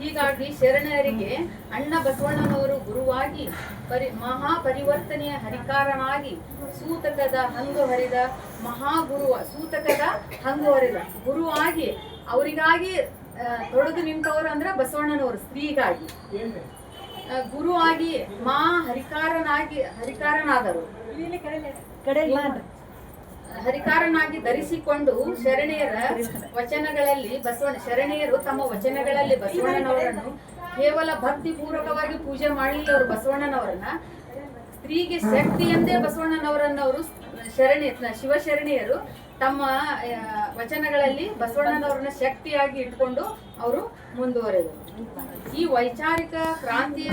ಹೀಗಾಗಿ ಶರಣರಿಗೆ ಅಣ್ಣ ಬಸವಣ್ಣನವರು ಗುರುವಾಗಿ ಪರಿ ಮಹಾ ಪರಿವರ್ತನೆಯ ಹರಿಕಾರನಾಗಿ ಸೂತಕದ ಹಂಗು ಹರಿದ ಮಹಾಗುರುವ, ಸೂತಕದ ಹಂಗು ಹರಿದ ಗುರುವಾಗಿ ಅವರಿಗಾಗಿ ತೊಡದು ನಿಂತವರು ಅಂದ್ರೆ ಬಸವಣ್ಣನವರು ಸ್ತ್ರೀಗಾಗಿ. ಗುರು ಗುರುವಾಗಿ ಮಾ ಹರಿಕಾರನಾಗಿ ಹರಿಕಾರನಾದರು. ಹರಿಕಾರನಾಗಿ ಧರಿಸಿಕೊಂಡು ಶರಣೆಯರ ವಚನಗಳಲ್ಲಿ ಬಸವಣ್ಣ ಶರಣೆಯರು ತಮ್ಮ ವಚನಗಳಲ್ಲಿ ಬಸವಣ್ಣನವರನ್ನು ಕೇವಲ ಭಕ್ತಿ ಪೂರ್ವಕವಾಗಿ ಪೂಜೆ ಅವರು ಬಸವಣ್ಣನವರನ್ನ. ಸ್ತ್ರೀಗೆ ಶಕ್ತಿ ಎಂದೇ ಬಸವಣ್ಣನವರನ್ನವರು ಶರಣಿ ಶಿವಶರಣೆಯರು ತಮ್ಮ ವಚನಗಳಲ್ಲಿ ಬಸವಣ್ಣನವರನ್ನ ಶಕ್ತಿಯಾಗಿ ಇಟ್ಕೊಂಡು ಅವರು ಮುಂದುವರೆದರು. ಈ ವೈಚಾರಿಕ ಕ್ರಾಂತಿಯ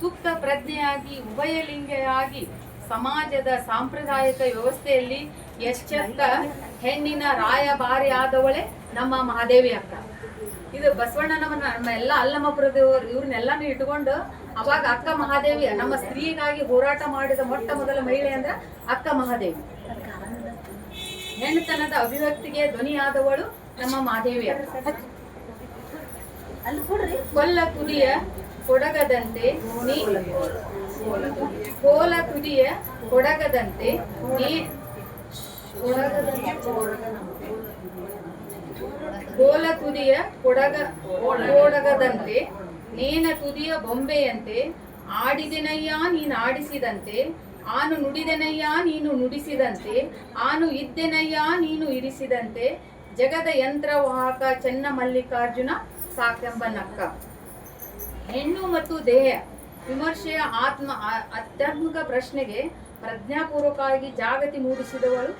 ಸೂಕ್ತ ಪ್ರಜ್ಞೆಯಾಗಿ, ಉಭಯಲಿಂಗೆಯಾಗಿ ಸಮಾಜದ ಸಾಂಪ್ರದಾಯಿಕ ವ್ಯವಸ್ಥೆಯಲ್ಲಿ ಎಚ್ಚೆತ್ತ ಹೆಣ್ಣಿನ ರಾಯಭಾರಿ ಆದವಳೆ ನಮ್ಮ ಮಹಾದೇವಿ ಅಕ್ಕ. ಇದು ಬಸವಣ್ಣನವನ್ನ ನಮ್ಮ ಎಲ್ಲ ಅಲ್ಲಮಪುರದವರು ಇವ್ರನ್ನೆಲ್ಲಾನು ಇಟ್ಕೊಂಡು ಅವಾಗ ಅಕ್ಕ ಮಹಾದೇವಿ ನಮ್ಮ ಸ್ತ್ರೀಗಾಗಿ ಹೋರಾಟ ಮಾಡಿದ ಮೊಟ್ಟ ಮೊದಲ ಮಹಿಳೆ ಅಂದ್ರ ಅಕ್ಕ ಮಹಾದೇವಿ. ಹೆಣ್ಣುತನದ ಅಭಿವ್ಯಕ್ತಿಗೆ ಧ್ವನಿಯಾದವಳು ನಮ್ಮ ಅಕ್ಕ ಕೊಲ್ಲ ಕುದಿಯ ಕೊಡಗದಂತೆ ನೀ ಕೋಲ ಕುದಿಯ ಕೊಡಗದಂತೆ ನೀ ಕೋಲ ತುದಿಯ ಕೊಡಗ ಕೊಡಗದಂತೆ ನೇನ ತುದಿಯ ಬೊಂಬೆಯಂತೆ ಆಡಿದೆನಯ್ಯ ನೀನು ಆಡಿಸಿದಂತೆ ಆನು ನುಡಿದೆನಯ್ಯ, ನೀನು ನುಡಿಸಿದಂತೆ. ಆನು ಇದ್ದೆನಯ್ಯ, ನೀನು ಇರಿಸಿದಂತೆ. ಜಗದ ಯಂತ್ರವಾಹಕ ಚೆನ್ನ ಮಲ್ಲಿಕಾರ್ಜುನ ಸಾಕೆಂಬ ನಕ್ಕ. ಹೆಣ್ಣು ಮತ್ತು ದೇಹ. ವಿಮರ್ಶೆಯ ಆತ್ಮ ಆಧ್ಯಾತ್ಮಿಕ ಪ್ರಶ್ನೆಗೆ ಪ್ರಜ್ಞಾಪೂರ್ವಕವಾಗಿ ಜಾಗತಿ ಮೂಡಿಸಿದವಳು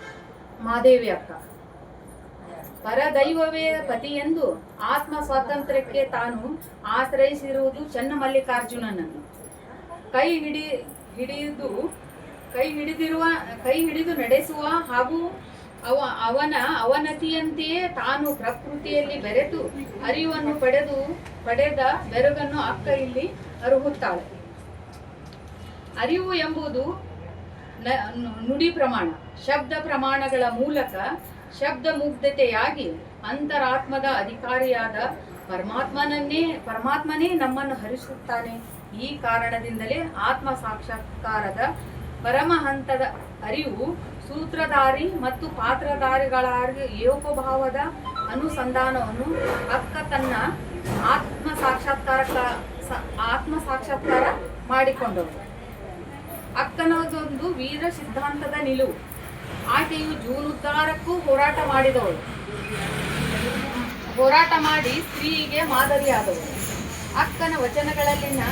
ಮಾದೇವಿ ಅಕ್ಕ. ಪರದೈವವೇ ಪತಿಯೆಂದು ಆತ್ಮ ಸ್ವಾತಂತ್ರ್ಯಕ್ಕೆ ತಾನು ಆಶ್ರಯಿಸಿರುವುದು ಚನ್ನಮಲ್ಲಿಕಾರ್ಜುನನನ್ನು ಕೈ ಹಿಡಿ, ಹಿಡಿದು ಕೈ ಹಿಡಿದಿರುವ, ಕೈ ಹಿಡಿದು ನಡೆಸುವ ಹಾಗೂ ಅವ, ಅವನ ಅವನತಿಯಂತೆಯೇ ತಾನು ಪ್ರಕೃತಿಯಲ್ಲಿ ಬೆರೆತು ಅರಿವನ್ನು ಪಡೆದು, ಪಡೆದ ಬೆರಗನ್ನು ಅಕ್ಕ ಇಲ್ಲಿ ಅರುಹುತ್ತಾಳೆ. ಅರಿವು ಎಂಬುದು ನುಡಿ ಪ್ರಮಾಣ, ಶಬ್ದ ಪ್ರಮಾಣಗಳ ಮೂಲಕ ಶಬ್ದ ಮುಗ್ಧತೆಯಾಗಿ ಅಂತರಾತ್ಮದ ಅಧಿಕಾರಿಯಾದ ಪರಮಾತ್ಮನನ್ನೇ, ಪರಮಾತ್ಮನೇ ನಮ್ಮನ್ನು ಹರಿಸುತ್ತಾನೆ. ಈ ಕಾರಣದಿಂದಲೇ ಆತ್ಮ ಸಾಕ್ಷಾತ್ಕಾರದ ಪರಮ ಹಂತದ ಅರಿವು ಸೂತ್ರಧಾರಿ ಮತ್ತು ಪಾತ್ರಧಾರಿಗಳಾಗಿ ಏಕೋಭಾವದ ಅನುಸಂಧಾನವನ್ನು ಅಕ್ಕ ತನ್ನ ಆತ್ಮ ಸಾಕ್ಷಾತ್ಕಾರ ಆತ್ಮ ಸಾಕ್ಷಾತ್ಕಾರ ಮಾಡಿಕೊಂಡವರು ಅಕ್ಕನದೊಂದು ವೀರ ಸಿದ್ಧಾಂತದ ನಿಲುವು. ಆಕೆಯು ಜೀವನೋದ್ಧಾರಕ್ಕೂ ಹೋರಾಟ ಮಾಡಿದವಳು. ಹೋರಾಟ ಮಾಡಿ ಸ್ತ್ರೀಗೆ ಮಾದರಿಯಾದವಳು. ಅಕ್ಕನ ವಚನಗಳಲ್ಲಿನ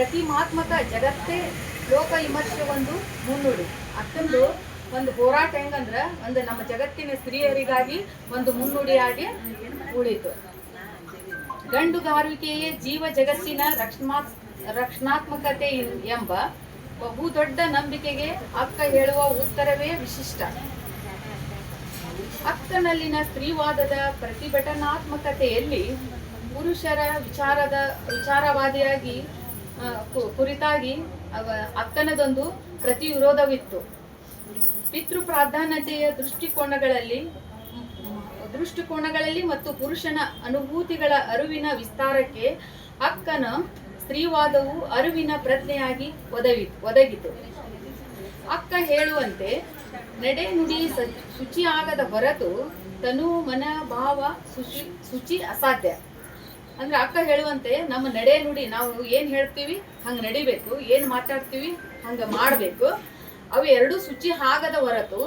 ಪ್ರತಿಮಾತ್ಮಕ ಜಗತ್ತೇ ಲೋಕ ವಿಮರ್ಶೆ ಒಂದು ಮುನ್ನುಡಿ. ಅಷ್ಟೊಂದು ಒಂದು ಹೋರಾಟ ಹೆಂಗಂದ್ರ ಒಂದು ನಮ್ಮ ಜಗತ್ತಿನ ಸ್ತ್ರೀಯರಿಗಾಗಿ ಒಂದು ಮುನ್ನುಡಿಯಾಗಿ ಉಳಿತು. ಗಂಡುಗಾರಿಕೆಯೇ ಜೀವ ಜಗತ್ತಿನ ರಕ್ಷಣಾ ರಕ್ಷಣಾತ್ಮಕತೆ ಎಂಬ ಬಹುದೊಡ್ಡ ನಂಬಿಕೆಗೆ ಅಕ್ಕ ಹೇಳುವ ಉತ್ತರವೇ ವಿಶಿಷ್ಟ. ಅಕ್ಕನಲ್ಲಿನ ಸ್ತ್ರೀವಾದದ ಪ್ರತಿಭಟನಾತ್ಮಕತೆಯಲ್ಲಿ ಪುರುಷರ ವಿಚಾರದ ವಿಚಾರವಾದಿಯಾಗಿ ಕುರಿತಾಗಿ ಅಕ್ಕನದೊಂದು ಅಕ್ಕನದೊಂದು ಪ್ರತಿವಿರೋಧವಿತ್ತು ಪಿತೃ ಪ್ರಾಧಾನ್ಯತೆಯ ದೃಷ್ಟಿಕೋನಗಳಲ್ಲಿ ದೃಷ್ಟಿಕೋನಗಳಲ್ಲಿ ಮತ್ತು ಪುರುಷನ ಅನುಭೂತಿಗಳ ಅರಿವಿನ ವಿಸ್ತಾರಕ್ಕೆ ಅಕ್ಕನ ಸ್ತ್ರೀವಾದವು ಅರಿವಿನ ಪ್ರಜ್ಞೆಯಾಗಿ ಒದಗಿ ಒದಗಿತು. ಅಕ್ಕ ಹೇಳುವಂತೆ, ನಡೆ ನುಡಿ ಸ- ಶುಚಿ ಆಗದ ಹೊರತು ತನು ಮನ ಭಾವ ಶುಚಿ ಶುಚಿ ಅಸಾಧ್ಯ. ಅಂದ್ರೆ ಅಕ್ಕ ಹೇಳುವಂತೆ, ನಮ್ಮ ನಡೆ ನುಡಿ, ನಾವು ಏನ್ ಹೇಳ್ತೀವಿ, ಹಂಗ ನಡಿಬೇಕು, ಏನ್ ಮಾತಾಡ್ತೀವಿ, ಹಂಗ ಮಾಡ್ಬೇಕು. ಅವು ಎರಡೂ ಶುಚಿ ಆಗದ ಹೊರತು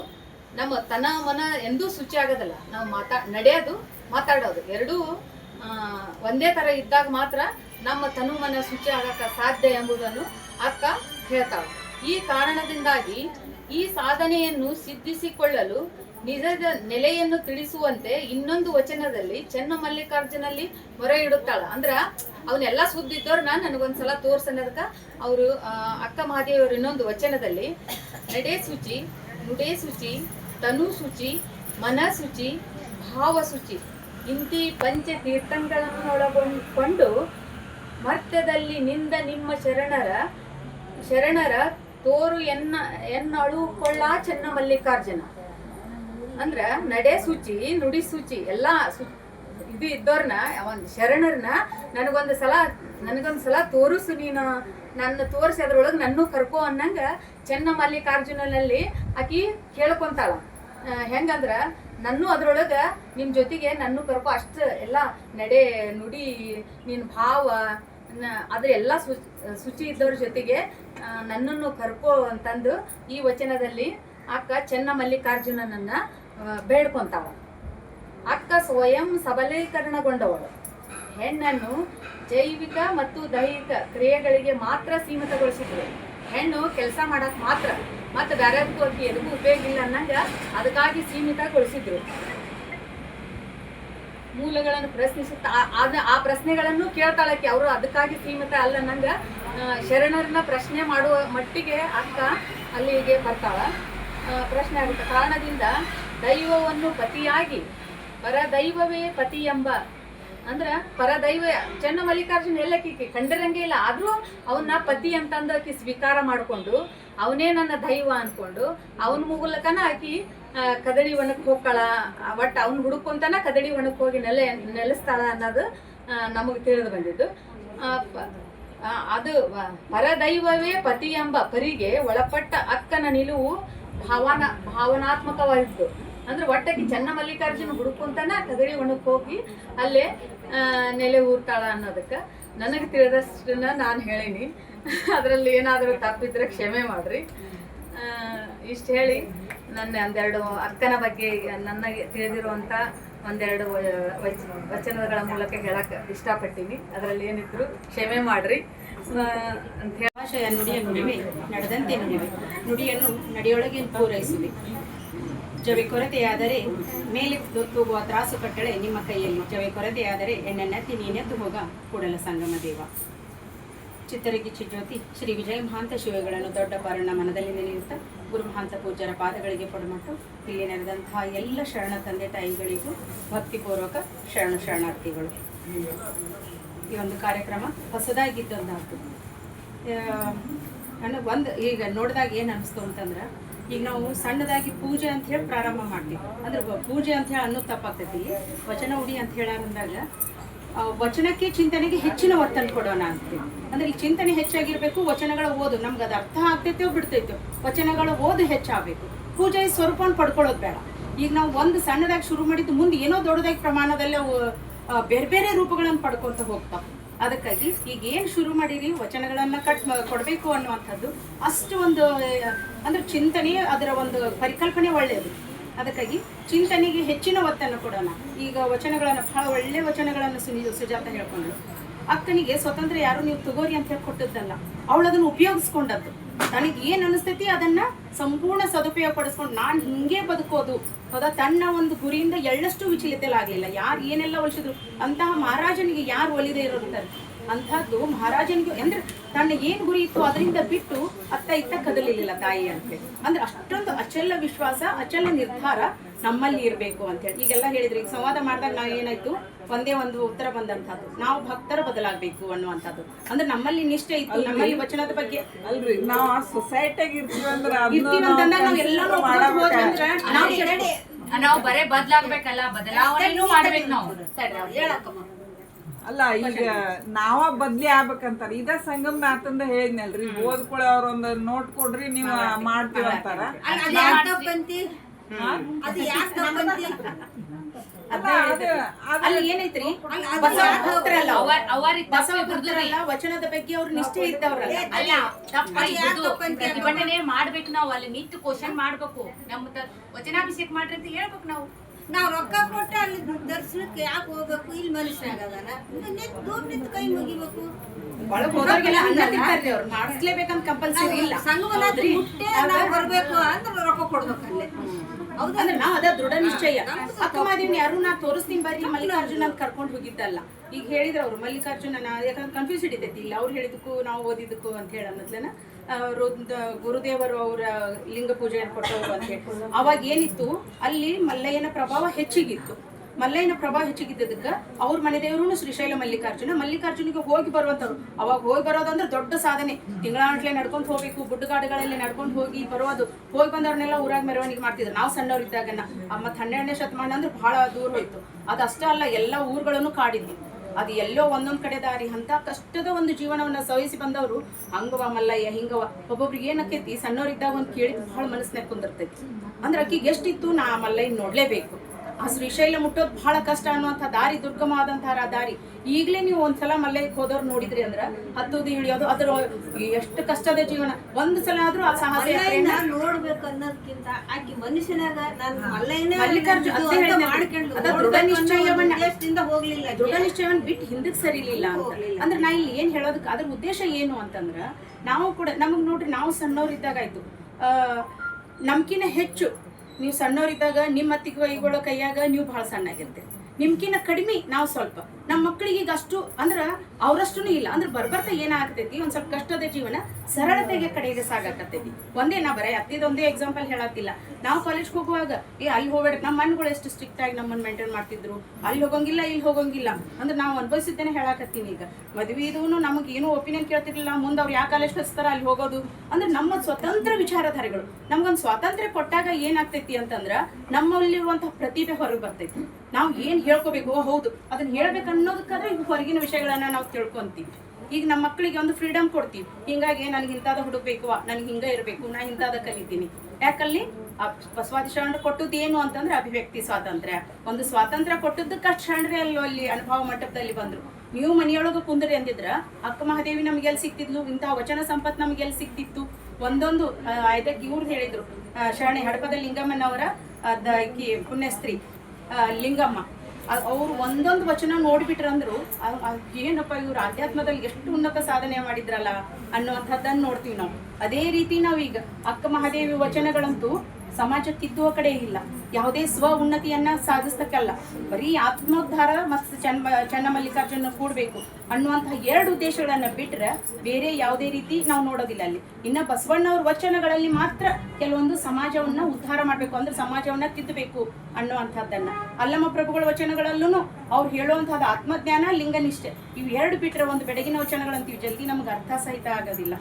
ನಮ್ಮ ತನ ಮನ ಎಂದೂ ಶುಚಿ ಆಗೋದಲ್ಲ. ನಾವು ಮಾತಾ, ನಡೆಯೋದು, ಮಾತಾಡೋದು. ಎರಡೂ ಒಂದೇ ತರ ಇದ್ದಾಗ ಮಾತ್ರ ನಮ್ಮ ತನು ಮನ ಶುಚಿ ಆಗಕ ಸಾಧ್ಯ ಎಂಬುದನ್ನು ಅಕ್ಕ ಹೇಳ್ತಾಳೆ. ಈ ಕಾರಣದಿಂದಾಗಿ ಈ ಸಾಧನೆಯನ್ನು ಸಿದ್ಧಿಸಿಕೊಳ್ಳಲು ನಿಜದ ನೆಲೆಯನ್ನು ತಿಳಿಸುವಂತೆ ಇನ್ನೊಂದು ವಚನದಲ್ಲಿ ಚೆನ್ನ ಮಲ್ಲಿಕಾರ್ಜುನಲ್ಲಿ ಮೊರೆ ಇಡುತ್ತಾಳ. ಅಂದ್ರ ಅವನ್ನೆಲ್ಲ ಸುದ್ದಿದ್ದವ್ರನ್ನ ನನಗೊಂದ್ಸಲ ತೋರ್ಸನ್ನದಕ್ಕ ಅವರು ಅಕ್ಕ ಮಹಾದೇವರು ಇನ್ನೊಂದು ವಚನದಲ್ಲಿ, ನಡೆ ಶುಚಿ ನುಡೆ ಶುಚಿ ತನು ಶುಚಿ ಮನ ಶುಚಿ ಭಾವ ಶುಚಿ ಇಂತಿ ಪಂಚ ತೀರ್ಥಂಗಳನ್ನೊಳಗೊಂಡು ಮರ್ತ್ಯದಲ್ಲಿ ನಿಂದ ನಿಮ್ಮ ಶರಣರ ಶರಣರ ತೋರು ಎನ್ನ ಎನ್ನಳುಕೊಳ್ಳ ಚೆನ್ನ ಮಲ್ಲಿಕಾರ್ಜುನ. ಅಂದ್ರ ನಡೆ ಸೂಚಿ, ನುಡಿ ಸೂಚಿ, ಎಲ್ಲಾ ಇದು ಇದ್ದವ್ರನ್ನ ಒಂದು ಶರಣರನ್ನ ನನಗೊಂದು ಸಲ ನನಗೊಂದು ಸಲ ತೋರಿಸು ನೀನು. ನನ್ನ ತೋರಿಸಿ ಅದ್ರೊಳಗೆ ನನ್ನೂ ಕರ್ಕೋ ಅನ್ನಂಗ ಚೆನ್ನ ಮಲ್ಲಿಕಾರ್ಜುನಲ್ಲಿ ಆಕಿ ಕೇಳ್ಕೊಂತಾಳ. ಹೆಂಗಂದ್ರ ನನ್ನೂ ಅದ್ರೊಳಗೆ ನಿಮ್ಮ ಜೊತೆಗೆ ನನ್ನೂ ಕರ್ಕೋ, ಅಷ್ಟು ಎಲ್ಲ ನಡೆ, ನುಡಿ, ನಿನ್ ಭಾವ ಅದ್ರ ಎಲ್ಲ ಶುಚಿ ಇದ್ದವ್ರ ಜೊತೆಗೆ ನನ್ನನ್ನು ಕರ್ಕೋ ಅಂತಂದು ಈ ವಚನದಲ್ಲಿ ಅಕ್ಕ ಚೆನ್ನ ಮಲ್ಲಿಕಾರ್ಜುನನನ್ನ ಬೇಡ್ಕೊಂತಾಳ ಅಕ್ಕ ಸ್ವಯಂ ಸಬಲೀಕರಣಗೊಂಡವಳು. ಹೆಣ್ಣನ್ನು ಜೈವಿಕ ಮತ್ತು ದೈಹಿಕ ಕ್ರಿಯೆಗಳಿಗೆ ಮಾತ್ರ ಸೀಮಿತಗೊಳಿಸಿದ್ರು ಹೆಣ್ಣು ಕೆಲಸ ಮಾಡಕ್ ಮಾತ್ರ, ಮತ್ತೆ ಬೇರೆದಕ್ಕೂ ಅಕ್ಕಿ ಎದಕ್ಕೂ ಉಪಯೋಗ ಇಲ್ಲ ಅನ್ನಂಗ ಅದಕ್ಕಾಗಿ ಸೀಮಿತಗೊಳಿಸಿದ್ರು. ಮೂಲಗಳನ್ನು ಪ್ರಶ್ನಿಸುತ್ತಾ ಆ- ಪ್ರಶ್ನೆಗಳನ್ನು ಕೇಳ್ತಾಳಕ್ಕೆ ಅವರು ಅದಕ್ಕಾಗಿ ಸೀಮಿತ ಅಲ್ಲ ಅನ್ನಂಗ ಶರಣರನ್ನ ಪ್ರಶ್ನೆ ಮಾಡುವ ಮಟ್ಟಿಗೆ ಅಕ್ಕ ಅಲ್ಲಿಗೆ ಬರ್ತಾಳ. ಪ್ರಶ್ನೆ ಆಗುತ್ತೆ. ಕಾರಣದಿಂದ ದೈವವನ್ನು ಪತಿಯಾಗಿ, ಪರದೈವವೇ ಪತಿ ಎಂಬ ಅಂದ್ರ ಪರದೈವ, ಚೆನ್ನ ಮಲ್ಲಿಕಾರ್ಜುನ ಎಲ್ಲಕ್ಕೆ ಕಂಡರಂಗೆ ಇಲ್ಲ. ಆದ್ರೂ ಅವನ್ನ ಪತಿ ಅಂತಂದ ಆಕಿ ಸ್ವೀಕಾರ ಮಾಡಿಕೊಂಡು, ಅವನೇ ನನ್ನ ದೈವ ಅನ್ಕೊಂಡು, ಅವನ ಮುಗುಲಕನ ಆಕಿ ಕದಡಿ ಒಣಕ್ ಹೋಗ್ತಾಳ. ಒಟ್ಟು ಅವ್ನ ಹುಡುಕೊಂತನ ಕದಡಿ ಒಣಕ್ ಹೋಗಿ ನೆಲೆ, ನೆಲೆಸ್ತಾಳ ಅನ್ನೋದು ನಮಗೆ ತಿಳಿದು ಬಂದಿದ್ದು. ಅದು ಪರದೈವವೇ ಪತಿ ಎಂಬ ಪರಿಗೆ ಒಳಪಟ್ಟ ಅಕ್ಕನ ನಿಲುವು ಭಾವನಾ, ಭಾವನಾತ್ಮಕವಾಗಿತ್ತು. ಅಂದ್ರೆ ಒಟ್ಟಾಗಿ ಚನ್ನ ಮಲ್ಲಿಕಾರ್ಜುನ ಹುಡುಕೊಂತನ ಕದರಿ ಒಣಕ್ ಹೋಗಿ ಅಲ್ಲೇ ನೆಲೆ ಊರ್ತಾಳ ಅನ್ನೋದಕ್ಕೆ. ನನಗೆ ತಿಳಿದಷ್ಟನ್ನ ನಾನು ಹೇಳೀನಿ. ಅದರಲ್ಲಿ ಏನಾದರೂ ತಪ್ಪಿದ್ರೆ ಕ್ಷಮೆ ಮಾಡ್ರಿ. ಇಷ್ಟು ಹೇಳಿ ನನ್ನ ಒಂದೆರಡು ಅಕ್ಕನ ಬಗ್ಗೆ ನನಗೆ ತಿಳಿದಿರುವಂತ ಒಂದೆರಡು ವಚನಗಳ ಮೂಲಕ ಹೇಳಕ್ಕೆ ಇಷ್ಟಪಟ್ಟಿನಿ. ಅದರಲ್ಲಿ ಏನಿದ್ರು ಕ್ಷಮೆ ಮಾಡ್ರಿ. ಅಂತ ಹೇಳಿ. ನುಡಿಯ ನುಡಿವೆ ನಡೆದಂತೆ ನುಡಿವೆ ನುಡಿಯನ್ನು ನಡೆಯೊಳಗೆ ಪೂರೈಸುವೆ ಜವೆ ಕೊರತೆಯಾದರೆ ಮೇಲೆ ತೂಗುವ ತ್ರಾಸು ಕಟ್ಟಳೆ ನಿಮ್ಮ ಕೈಯಲ್ಲಿ. ಜವೆ ಕೊರತೆಯಾದರೆ ಎಣ್ಣೆನ್ನತ್ತಿ ನೀನೆತ್ತು ಹೋಗ ಕೂಡಲ ಸಂಗಮ ದೇವ. ಚಿತ್ತರಗಿಚ್ಚಿ ಜ್ಯೋತಿ ಶ್ರೀ ವಿಜಯ ಮಹಾಂತ ಶಿವಗಳನ್ನು ದೊಡ್ಡ ಪಾರಣ್ಣ ಮನದಲ್ಲಿ ನೆನೆಯುತ್ತಾ ಗುರು ಮಹಾಂತ ಪೂಜಾರ ಪಾದಗಳಿಗೆ ಪೊಡಮಟ್ಟು ಇಲ್ಲಿ ನೆರೆದಂತಹ ಎಲ್ಲ ಶರಣ ತಂದೆ ತಾಯಿಗಳಿಗೂ ಭಕ್ತಿಪೂರ್ವಕ ಶರಣ ಶರಣಾರ್ಥಿಗಳು. ಈ ಒಂದು ಕಾರ್ಯಕ್ರಮ ಹೊಸದಾಗಿದ್ದೊಂದಾಯ್ತು ನನಗೆ ಒಂದು ಈಗ ನೋಡಿದಾಗ ಏನು ಅನಿಸ್ತು ಅಂತಂದ್ರೆ ಈಗ ನಾವು ಸಣ್ಣದಾಗಿ ಪೂಜೆ ಅಂತ ಹೇಳಿ ಪ್ರಾರಂಭ ಮಾಡ್ತೀವಿ. ಅಂದ್ರೆ ಪೂಜೆ ಅಂತ ಹೇಳಿ ಅನ್ನೋದು ತಪ್ಪಾಗ್ತೈತಿ. ವಚನ ಉಡಿ ಅಂತ ಹೇಳಂದಾಗ ವಚನಕ್ಕೆ ಚಿಂತನೆಗೆ ಹೆಚ್ಚಿನ ಒತ್ತನ್ನು ಕೊಡೋಣ ಅಂತೀವಿ. ಅಂದ್ರೆ ಈ ಚಿಂತನೆ ಹೆಚ್ಚಾಗಿರ್ಬೇಕು, ವಚನಗಳ ಓದು. ನಮ್ಗೆ ಅದು ಅರ್ಥ ಆಗ್ತೈತೋ ಬಿಡ್ತೈತೋ, ವಚನಗಳ ಓದು ಹೆಚ್ಚಾಗಬೇಕು. ಪೂಜೆ ಸ್ವರೂಪವನ್ನು ಪಡ್ಕೊಳ್ಳೋದು ಬೇಡ. ಈಗ ನಾವು ಒಂದು ಸಣ್ಣದಾಗಿ ಶುರು ಮಾಡಿದ್ದು ಮುಂದೆ ಏನೋ ದೊಡ್ಡದಾಗಿ ಪ್ರಮಾಣದಲ್ಲಿ ಬೇರೆ ಬೇರೆ ರೂಪಗಳನ್ನು ಪಡ್ಕೊತ ಹೋಗ್ತಾವೆ ಅದಕ್ಕಾಗಿ ಈಗ ಏನು ಶುರು ಮಾಡೀರಿ, ವಚನಗಳನ್ನು ಕಟ್ ಕೊಡಬೇಕು ಅನ್ನುವಂಥದ್ದು, ಅಷ್ಟು ಒಂದು ಅಂದ್ರೆ ಚಿಂತನೆ ಅದರ ಒಂದು ಪರಿಕಲ್ಪನೆ ಒಳ್ಳೆಯದು ಅದಕ್ಕಾಗಿ ಚಿಂತನೆಗೆ ಹೆಚ್ಚಿನ ಒತ್ತನ್ನು ಕೊಡೋಣ. ಈಗ ವಚನಗಳನ್ನು ಬಹಳ ಒಳ್ಳೆ ವಚನಗಳನ್ನು ಸುನಿ, ಸುಜಾತ ಹೇಳ್ಕೊಂಡ್ರು ಅಕ್ಕನಿಗೆ ಸ್ವತಂತ್ರ ಯಾರು ನೀವು ತಗೋರಿ ಅಂತ ಹೇಳಿ ಕೊಟ್ಟದ್ದಲ್ಲ ಅವಳು ಅದನ್ನು ಉಪಯೋಗಿಸ್ಕೊಂಡದ್ದು. ನನಗೆ ಏನು ಅನಿಸ್ತೈತಿ ಅದನ್ನ ಸಂಪೂರ್ಣ ಸದುಪಯೋಗ ಪಡಿಸ್ಕೊಂಡು ನಾನು ಹಿಂಗೆ ಬದುಕೋದು ಹೌದಾ? ತನ್ನ ಒಂದು ಗುರಿಯಿಂದ ಎಳ್ಳಷ್ಟು ವಿಚಲಿತಲಾಗಲಿಲ್ಲ. ಯಾರು ಏನೆಲ್ಲ ಒಲಿಸಿದ್ರು, ಅಂತಹ ಮಹಾರಾಜನಿಗೆ ಯಾರು ಒಲಿದೇ ಇರೋಂತಾರೆ ಅಂತಹದ್ದು ಮಹಾರಾಜನಿಗೆ ಅಂದ್ರೆ ತನ್ನ ಏನ್ ಗುರಿ ಇತ್ತು ಅದರಿಂದ ಬಿಟ್ಟು ಅತ್ತ ಇತ್ತ ಕದಲಿಲ್ಲ ತಾಯಿ ಅಂತ ಅಂದ್ರೆ ಅಷ್ಟೊಂದು ಅಚಲ ವಿಶ್ವಾಸ, ಅಚಲ ನಿರ್ಧಾರ ನಮ್ಮಲ್ಲಿ ಇರಬೇಕು ಅಂತೇಳಿ ಈಗೆಲ್ಲ ಹೇಳಿದ್ರಿ ಈಗ ಸಂವಾದ ಮಾಡಿದಾಗ ನಾವು ಏನಾಯ್ತು? ಒಂದೇ ಒಂದು ಉತ್ತರ ಬಂದಂತಹದ್ದು. ನಾವು ಭಕ್ತರ ಬದಲಾಗಬೇಕು ಅನ್ನುವಂಥದ್ದು ಅಂದ್ರೆ ನಮ್ಮಲ್ಲಿ ನಿಷ್ಠೆ ಇತ್ತು ನಮ್ಮಲ್ಲಿ ವಚನದ ಬಗ್ಗೆ. ಅಲ್ರಿ. ನಾವು ಆ ಸೊಸೈಟಿಯಾಗ ಇರ್ತೀವಿ ಅಂದ್ರ ಅದ್ನ ಇರ್ತೀವಿ ನಾವ್ ಅಂತಂದಾಗ ನಾವು consider ಎಲ್ಲಾನು ಮಾಡ್ಬೇಕ. ಹೋದ್ರೆ ಅಂದ್ರೆ ನಾವು ನಾವು ಬರೇ ಬದಲಾಗ್ಬೇಕಲ್ಲ ಬದಲಾವಣೆನೂ ಮಾಡ್ಬೇಕು ನಾವು. ಅಲ್ಲ ಈಗ ನಾವ ಬದ್ಲಿ ಆಗ್ಬೇಕಂತಾರ. ಇದ ಸಂಗಮ್ ನಾತಂದ ಹೇಳಿದ್ನಲ್ರಿ. ಓದ್ಕೊಳ ಅವ್ರ ಒಂದ್ ನೋಟ್ ಕೊಡ್ರಿ ನೀವ್ ಮಾಡ್ತೀವಿ ಅಂತಾರ ಅಲ್ಲ, ಅದು ಅದು ಅಲ್ಲಿ ಏನೈತ್ರಿ? ವಚನದ ಬಗ್ಗೆ ಅವ್ರ ನಿಷ್ಠೆ ಇದ್ದವ್ರಲ್ಲ. ಅಲ್ಲ ಪ್ರತಿಭಟನೆ ಮಾಡ್ಬೇಕು ನಾವು ಅಲ್ಲಿ ನಿಂತು ಕ್ವಶನ್ ಮಾಡ್ಬೇಕು. ನಮ್ಮ ವಚನಾಭಿಷೇಕ ಮಾಡ್ರಿ ಅಂತ ಹೇಳ್ಬೇಕು ನಾವು. ನಾವ್ ರೊಕ್ಕ ಕೊಟ್ಟು ಅಲ್ಲಿ ದರ್ಶನಕ್ಕೆ ಯಾಕೆ ಹೋಗ್ಬೇಕು? ಇಲ್ಲಿ ಮನುಷ್ಯರಾಗದಾರ ದೂರ ನಿಂತು ಕೈ ಮುಗಿಬೇಕು. ಮಾಡಿಸ್ಲೇಬೇಕಂತ ಕಂಪಲ್ಸರಿ ಇಲ್ಲ. ಸಂಘ? ಮುಟ್ಟೆ ನಾವು ಬರ್ಬೇಕು ಅಂದ್ರೆ ರೊಕ್ಕ ಕೊಡ್ಬೇಕು ಅಲ್ಲೇ. ಅಂದ್ರೆ ನಾವ್ ಅದ ದೃಢ ನಿಶ್ಚಯ. ಅಕ್ಕ ಮಾದೇವಿನ ಯಾರು ನಾ ತೋರಿಸ್ತೀನಿ ಬರ್ರಿ ಮಲ್ಲಿಕಾರ್ಜುನ ಅಂತ ಕರ್ಕೊಂಡು ಹೋಗಿದ್ದಲ್ಲ. ಈಗ ಹೇಳಿದ್ರ ಅವ್ರು ಮಲ್ಲಿಕಾರ್ಜುನ ಯಾಕಂದ್ರೆ ಕನ್ಫ್ಯೂಸ್ ಹಿಡಿತೈತಿ ಇಲ್ಲ ಅವ್ರು ಹೇಳಿದಕ್ಕೂ ನಾವು ಓದಿದ್ದಕ್ಕೂ ಅಂತ ಹೇಳ ಮೊದ್ಲೇನ ಗುರುದೇವರು ಅವರ ಲಿಂಗ ಪೂಜೆಯನ್ನು ಕೊಟ್ಟವರು ಅಂತ ಹೇಳಿ. ಅವಾಗ ಏನಿತ್ತು ಅಲ್ಲಿ ಮಲ್ಲಯ್ಯನ ಪ್ರಭಾವ ಹೆಚ್ಚಿಗಿತ್ತು. ಮಲ್ಲಯ್ಯನ ಪ್ರಭಾವ ಹೆಚ್ಚಿಗಿದ್ದದಕ್ಕೆ ಅವ್ರ ಮನೆ ದೇವರು ಶ್ರೀಶೈಲ ಮಲ್ಲಿಕಾರ್ಜುನ. ಮಲ್ಲಿಕಾರ್ಜುನಿಗೆ ಹೋಗಿ ಬರುವಂತವ್ರು ಅವಾಗ ಹೋಗಿ ಬರೋದಂದ್ರೆ ದೊಡ್ಡ ಸಾಧನೆ. ತಿಂಗಳಾಂಟ್ಲೆ ನಡ್ಕೊಂಡು ಹೋಗ್ಬೇಕು, ಗುಡ್ಡಗಾಡುಗಳಲ್ಲಿ ನಡ್ಕೊಂಡು ಹೋಗಿ ಬರೋದು ಹೋಗಿ ಬಂದವ್ರನ್ನೆಲ್ಲ ಊರಾಗ ಮೆರವಣಿಗೆ ಮಾಡ್ತಿದ್ರು. ನಾವು ಸಣ್ಣವ್ರಿದ್ದಾಗನ ಮತ್ತೆ ಹನ್ನೆರಡನೇ ಶತಮಾನ ಅಂದ್ರೆ ಬಹಳ ದೂರ ಹೋಯ್ತು. ಅದಷ್ಟೇ ಅಲ್ಲ, ಎಲ್ಲ ಊರುಗಳನ್ನು ಕಾಡಿದ್ವಿ. ಅದು ಎಲ್ಲೋ ಒಂದೊಂದ್ ಕಡೆ ದಾರಿ ಅಂತ ಕಷ್ಟದ ಒಂದು ಜೀವನವನ್ನ ಸವಿಸಿ ಬಂದವರು. ಹಂಗವ ಮಲ್ಲಯ್ಯ ಹಿಂಗವ ಒಬ್ಬೊಬ್ರಿಗೆ ಏನಕ್ಕೈತಿ? ಸಣ್ಣವ್ರಿದ್ದಾಗ ಒಂದು ಕೇಳಿ ಬಹಳ ಮನಸ್ಸಿನಾಗ ಕುಂದಿರ್ತೈತಿ. ಅಂದ್ರೆ ಅಕ್ಕಿಗೆ ಎಷ್ಟಿತ್ತು? ನಾ ಮಲ್ಲಯ್ಯ ನೋಡ್ಲೇಬೇಕು. ಆ ಶ್ರೀಶೈಲ ಮುಟ್ಟೋದು ಬಹಳ ಕಷ್ಟ ಅನ್ನುವಂಥ ದಾರಿ ದುರ್ಗಮವಾದಂತಹ ಆದಂತಾರ ದಾರಿ. ಈಗಲೇ ನೀವು ಒಂದ್ಸಲ ಮಲ್ಲಯ್ಯಕ್ಕೆ ಹೋದವ್ರು ನೋಡಿದ್ರಿ ಅಂದ್ರ ಹತ್ತೋದು ಇಳಿಯೋದು ಅದ್ರ ಎಷ್ಟು ಕಷ್ಟದ ಜೀವನ. ಒಂದ್ ಸಲ ಆದ್ರೂ ಆ ಸಾಹಸ ನೋಡ್ಬೇಕನ್ನೋದ್ಕಿಂತ ಮಲ್ಲಯ್ಯನ ನೋಡ್ಬೇಕು ಅನ್ನೋದಕ್ಕಿಂತ ಆಕಿ ಮನುಷ್ಯನಾಗ ನಾನು. ದೃಢ ನಿಶ್ಚಯವನ್ನ- ಹೋಗ್ಲಿಲ್ಲ. ದೃಢ ನಿಶ್ಚಯವನ್ನ ಬಿಟ್ಟು ಹಿಂದಕ್ಕೆ ಸರಿಲಿಲ್ಲ ಅಂತ. ಅಂದ್ರೆ ನಾ ಇಲ್ಲಿ ಏನ್ ಹೇಳೋದಕ್ಕೆ ಅದ್ರ ಉದ್ದೇಶ ಏನು ಅಂತಂದ್ರ ನಾವು ಕೂಡ ನಮಗ್ ನೋಡ್ರಿ ನಾವು ಸಣ್ಣವ್ರಿದ್ದಾಗ ಆಯ್ತು ಆ ನಮ್ಕಿನ ಹೆಚ್ಚು. ನೀವು ಸಣ್ಣವರಿದ್ದಾಗ ನಿಮ್ಮ ಅತ್ತಿಗೆ ಕೈಗೊಳ್ಳೋ ಕೈಯಾಗ ನೀವು ಬಹಳ ಸಣ್ಣಾಗಿರ್ತೀರಿ. ನಿಮ್ಕಿನ್ನ ಕಡಿಮೆ, ನಾವು ಸ್ವಲ್ಪ. ನಮ್ಮ ಮಕ್ಕಳಿಗೆ ಈಗ ಅಷ್ಟು ಅಂದ್ರ ಅವರಷ್ಟು ಇಲ್ಲ. ಅಂದ್ರೆ ಬರ್ಬರ್ತಾ ಏನಾಗ್ತೈತಿ? ಒಂದ್ ಸ್ವಲ್ಪ ಕಷ್ಟದ ಜೀವನ ಸರಳತೆಗೆ ಕಡೆಗೆ ಸಾಗಾಕತ್ತೈತಿ. ಒಂದೇ ನಾ ಬರೀ ಅತ್ತಿದೊಂದೇ ಎಕ್ಸಾಂಪಲ್ ಹೇಳತ್ತಿಲ್ಲ. ನಾವು ಕಾಲೇಜ್ಗೆ ಹೋಗುವಾಗ, ಏ, ಅಲ್ಲಿ ಹೋಗ್ಬೇಡ. ನಮ್ಮ ಮನ್ಗಳು ಎಷ್ಟು ಸ್ಟ್ರಿಕ್ಟ್ ಆಗಿ ನಮ್ಮನ್ನ ಮೇಂಟೈನ್ ಮಾಡ್ತಿದ್ರು. ಅಲ್ಲಿ ಹೋಗಂಗಿಲ್ಲ, ಇಲ್ಲಿ ಹೋಗಂಗಿಲ್ಲ. ಅಂದ್ರೆ ನಾವು ಅನುಭವಿಸಿದ್ದೇನೆ ಹೇಳಾಕತ್ತೀನಿ ಈಗ. ಮದುವೆ ಇದೂ ನಮಗೆ ಏನೂ ಒಪಿನಿಯನ್ ಕೇಳ್ತಿರ್ಲಿಲ್ಲ. ಮುಂದೆ ಅವ್ರು ಯಾವ ಕಾಲೇಜ್ ಹಚ್ತಾರ ಅಲ್ಲಿ ಹೋಗೋದು. ಅಂದ್ರೆ ನಮ್ಮ ಸ್ವತಂತ್ರ ವಿಚಾರಧಾರೆಗಳು. ನಮ್ಗೊಂದು ಸ್ವಾತಂತ್ರ್ಯ ಕೊಟ್ಟಾಗ ಏನಾಗ್ತೈತಿ ಅಂತಂದ್ರ ನಮ್ಮಲ್ಲಿರುವಂತಹ ಪ್ರತಿಭೆ ಹೊರಗೆ ಬರ್ತೈತಿ. ನಾವು ಏನ್ ಹೇಳ್ಕೋಬೇಕು? ಹೌದು. ಅದನ್ನ ಹೇಳ್ಬೇಕನ್ನೋದಕ್ಕಾದ್ರೆ ಹೊರಗಿನ ವಿಷಯಗಳನ್ನ ನಾವು ತಿಳ್ಕೊಂತೀವಿ. ಈಗ ನಮ್ಮ ಮಕ್ಕಳಿಗೆ ಒಂದು ಫ್ರೀಡಮ್ ಕೊಡ್ತೀವಿ. ಹಿಂಗಾಗಿ ನನಗೆ ಇಂಥದ ಹುಡುಕ್ಬೇಕು ನನಗೆ ಹಿಂಗ ಇರಬೇಕು, ನಾ ಇಂಥದ ಕಲಿತೀನಿ. ಯಾಕಲ್ಲಿ? ಬಸವಾದಿ ಶರಣರು ಕೊಟ್ಟದ್ದು ಏನು ಅಂತಂದ್ರೆ ಅಭಿವ್ಯಕ್ತಿ ಸ್ವಾತಂತ್ರ್ಯ. ಒಂದು ಸ್ವಾತಂತ್ರ್ಯ ಕೊಟ್ಟದ್ದಕ್ಕೆ ಕಷ್ಟ ಶರಣರೇ ಅಲ್ಲೋ ಅಲ್ಲಿ ಅನುಭವ ಮಂಟಪದಲ್ಲಿ ಬಂದ್ರು. ನೀವು ಮನೆಯೊಳಗೆ ಕುಂದ್ರಿ ಅಂದಿದ್ರ, ಅಕ್ಕ ಮಹಾದೇವಿ ನಮ್ಗೆ ಎಲ್ಲಿ ಸಿಕ್ತಿದ್ಲು? ಇಂತಹ ವಚನ ಸಂಪತ್ ನಮ್ಗೆ ಎಲ್ಲಿ ಸಿಕ್ತಿತ್ತು? ಒಂದೊಂದು ಇದಕ್ಕೆ ಇವ್ರು ಹೇಳಿದ್ರು. ಶರಣೆ ಹಡಪದ ಲಿಂಗಮ್ಮನವರ ಪುಣ್ಯಸ್ತ್ರೀ ಲಿಂಗಮ್ಮ. ಅವ್ರು ಒಂದೊಂದು ವಚನ ನೋಡ್ಬಿಟ್ರಂದ್ರು ಅಂದ್ರು ಏನಪ್ಪ ಇವ್ರು ಆಧ್ಯಾತ್ಮದಲ್ಲಿ ಎಷ್ಟು ಉನ್ನತ ಸಾಧನೆ ಮಾಡಿದ್ರಲ್ಲ ಅನ್ನುವಂಥದ್ದನ್ನು ನೋಡ್ತೀವಿ ನಾವು. ಅದೇ ರೀತಿ ನಾವೀಗ ಅಕ್ಕ ಮಹಾದೇವಿ ವಚನಗಳಂತೂ ಸಮಾಜಕ್ಕಿದ್ದುವ ಕಡೆ ಇಲ್ಲ. ಯಾವುದೇ ಸ್ವ ಉನ್ನತಿಯನ್ನ ಸಾಧಿಸ್ತಕ್ಕಲ್ಲ. ಬರೀ ಆತ್ಮೋದ್ಧಾರ ಮತ್ತು ಚನ್ನ ಚನ್ನಮಲ್ಲಿಕಾರ್ಜುನ ಕೂಡಬೇಕು ಅನ್ನುವಂತಹ ಎರಡು ಉದ್ದೇಶಗಳನ್ನ ಬಿಟ್ರೆ ಬೇರೆ ಯಾವುದೇ ರೀತಿ ನಾವು ನೋಡೋದಿಲ್ಲ ಅಲ್ಲಿ. ಇನ್ನ ಬಸವಣ್ಣವ್ರ ವಚನಗಳಲ್ಲಿ ಮಾತ್ರ ಕೆಲವೊಂದು ಸಮಾಜವನ್ನ ಉದ್ಧಾರ ಮಾಡಬೇಕು. ಅಂದ್ರೆ ಸಮಾಜವನ್ನ ತಿದ್ದಬೇಕು ಅನ್ನುವಂಥದ್ದನ್ನ. ಅಲ್ಲಮ್ಮ ಪ್ರಭುಗಳ ವಚನಗಳಲ್ಲೂ ಅವ್ರು ಹೇಳುವಂತಹದ್ದು ಆತ್ಮಜ್ಞಾನ, ಲಿಂಗನಿಷ್ಠೆ. ಇವು ಎರಡು ಬಿಟ್ರೆ ಒಂದು ಬೆಡಗಿನ ವಚನಗಳಂತೀವಿ. ಜಲ್ದಿ ನಮ್ಗೆ ಅರ್ಥ ಸಹಿತ ಆಗೋದಿಲ್ಲ.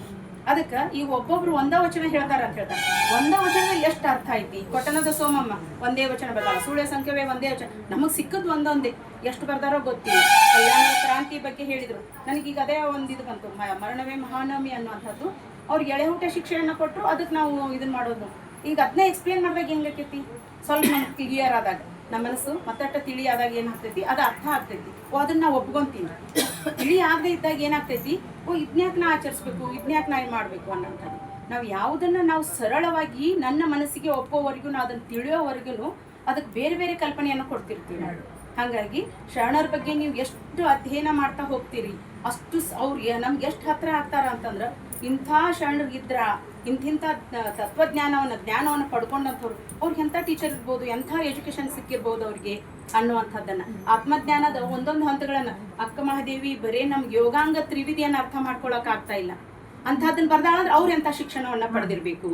ಅದಕ್ಕ ಈ ಒಬ್ಬೊಬ್ರು ಒಂದ ವಚನ ಹೇಳ್ತಾರ ಅಂತ ಹೇಳ್ತಾರೆ. ಒಂದ ವಚನ ಎಷ್ಟು ಅರ್ಥ ಐತಿ? ಕೊಟ್ಟನದ ಸೋಮಮ್ಮ, ಒಂದೇ ವಚನ ಬರ್ತಾರ ಸುಳ್ಯ ಸಂಖ್ಯವೇ ಒಂದೇ ವಚನ. ನಮಗೆ ಸಿಕ್ಕದ್ ಒಂದೊಂದೇ. ಎಷ್ಟು ಬರ್ದಾರೋ ಗೊತ್ತಿಲ್ಲ. ಕಲ್ಯಾಣ ಕ್ರಾಂತಿ ಬಗ್ಗೆ ಹೇಳಿದ್ರು. ನನಗೀಗ ಅದೇ ಒಂದು ಇದು ಬಂತು. ಮರಣವೇ ಮಹಾನವಮಿ ಅನ್ನುವಂಥದ್ದು. ಅವ್ರಿಗೆ ಎಳೆ ಊಟ ಶಿಕ್ಷೆಯನ್ನ ಕೊಟ್ಟರು ಅದಕ್ಕೆ ನಾವು ಇದನ್ನ ಮಾಡೋದು. ಈಗ ಅದನ್ನೇ ಎಕ್ಸ್ಪ್ಲೇನ್ ಮಾಡಿದಾಗ ಹೆಂಗಾಕೈತಿ ಸ್ವಲ್ಪ ನಮ್ಗೆ ಕ್ಲಿಯರ್ ಆದಾಗ. ನಮ್ಮ ಮನಸ್ಸು ಮತ್ತಟ್ಟ ತಿಳಿ ಆದಾಗ ಏನಾಗ್ತೈತಿ? ಅದು ಅರ್ಥ ಆಗ್ತೈತಿ. ಓ, ಅದನ್ನ ನಾವು ಒಪ್ಕೊಂತೀನಿ ತಿಳಿ ಆಗದೆ ಇದ್ದಾಗ ಏನಾಗ್ತೈತಿ? ಓ ಇದ್ನ್ಯಾಕ್ ನಾ ಆಚರಿಸ್ಬೇಕು ನಾ ಇದು ಮಾಡಬೇಕು ಅನ್ನೋಂಥದ್ದು. ನಾವು ಯಾವುದನ್ನ ನಾವು ಸರಳವಾಗಿ ನನ್ನ ಮನಸ್ಸಿಗೆ ಒಪ್ಪೋವರೆಗೂ ನಾವು ಅದನ್ನು ತಿಳಿಯೋವರೆಗೂ ಅದಕ್ಕೆ ಬೇರೆ ಬೇರೆ ಕಲ್ಪನೆಯನ್ನು ಕೊಡ್ತಿರ್ತೀವಿ ಹಾಗಾಗಿ ಶರಣರ ಬಗ್ಗೆ ನೀವು ಎಷ್ಟು ಅಧ್ಯಯನ ಮಾಡ್ತಾ ಹೋಗ್ತೀರಿ? ಅಷ್ಟು ಅವ್ರು ನಮ್ಗೆ ಎಷ್ಟು ಹತ್ರ ಆಗ್ತಾರ ಅಂತಂದ್ರೆ ಇಂಥ ಶರಣರು ಇದ್ರ ಇಂತಿಂಥ ತತ್ವಜ್ಞಾನವನ್ನ ಜ್ಞಾನವನ್ನು ಪಡ್ಕೊಂಡಂಥವ್ರು ಅವ್ರಿಗೆ ಎಂಥ ಟೀಚರ್ ಇರ್ಬೋದು ಎಂಥ ಎಜುಕೇಶನ್ ಸಿಕ್ಕಿರ್ಬೋದು ಅವ್ರಿಗೆ ಅನ್ನುವಂಥದ್ದನ್ನು. ಆತ್ಮಜ್ಞಾನದ ಒಂದೊಂದು ಹಂತಗಳನ್ನ ಅಕ್ಕ ಮಹಾದೇವಿ ಬರೀ ನಮ್ಗೆ ಯೋಗಾಂಗ ತ್ರಿವಿಧಿಯನ್ನ ಅರ್ಥ ಮಾಡ್ಕೊಳಕ್ ಆಗ್ತಾ ಇಲ್ಲ. ಅಂಥದ್ದನ್ನ ಬರ್ದಾಳಂದ್ರೆ ಅವ್ರು ಎಂಥ ಶಿಕ್ಷಣವನ್ನ ಪಡೆದಿರ್ಬೇಕು.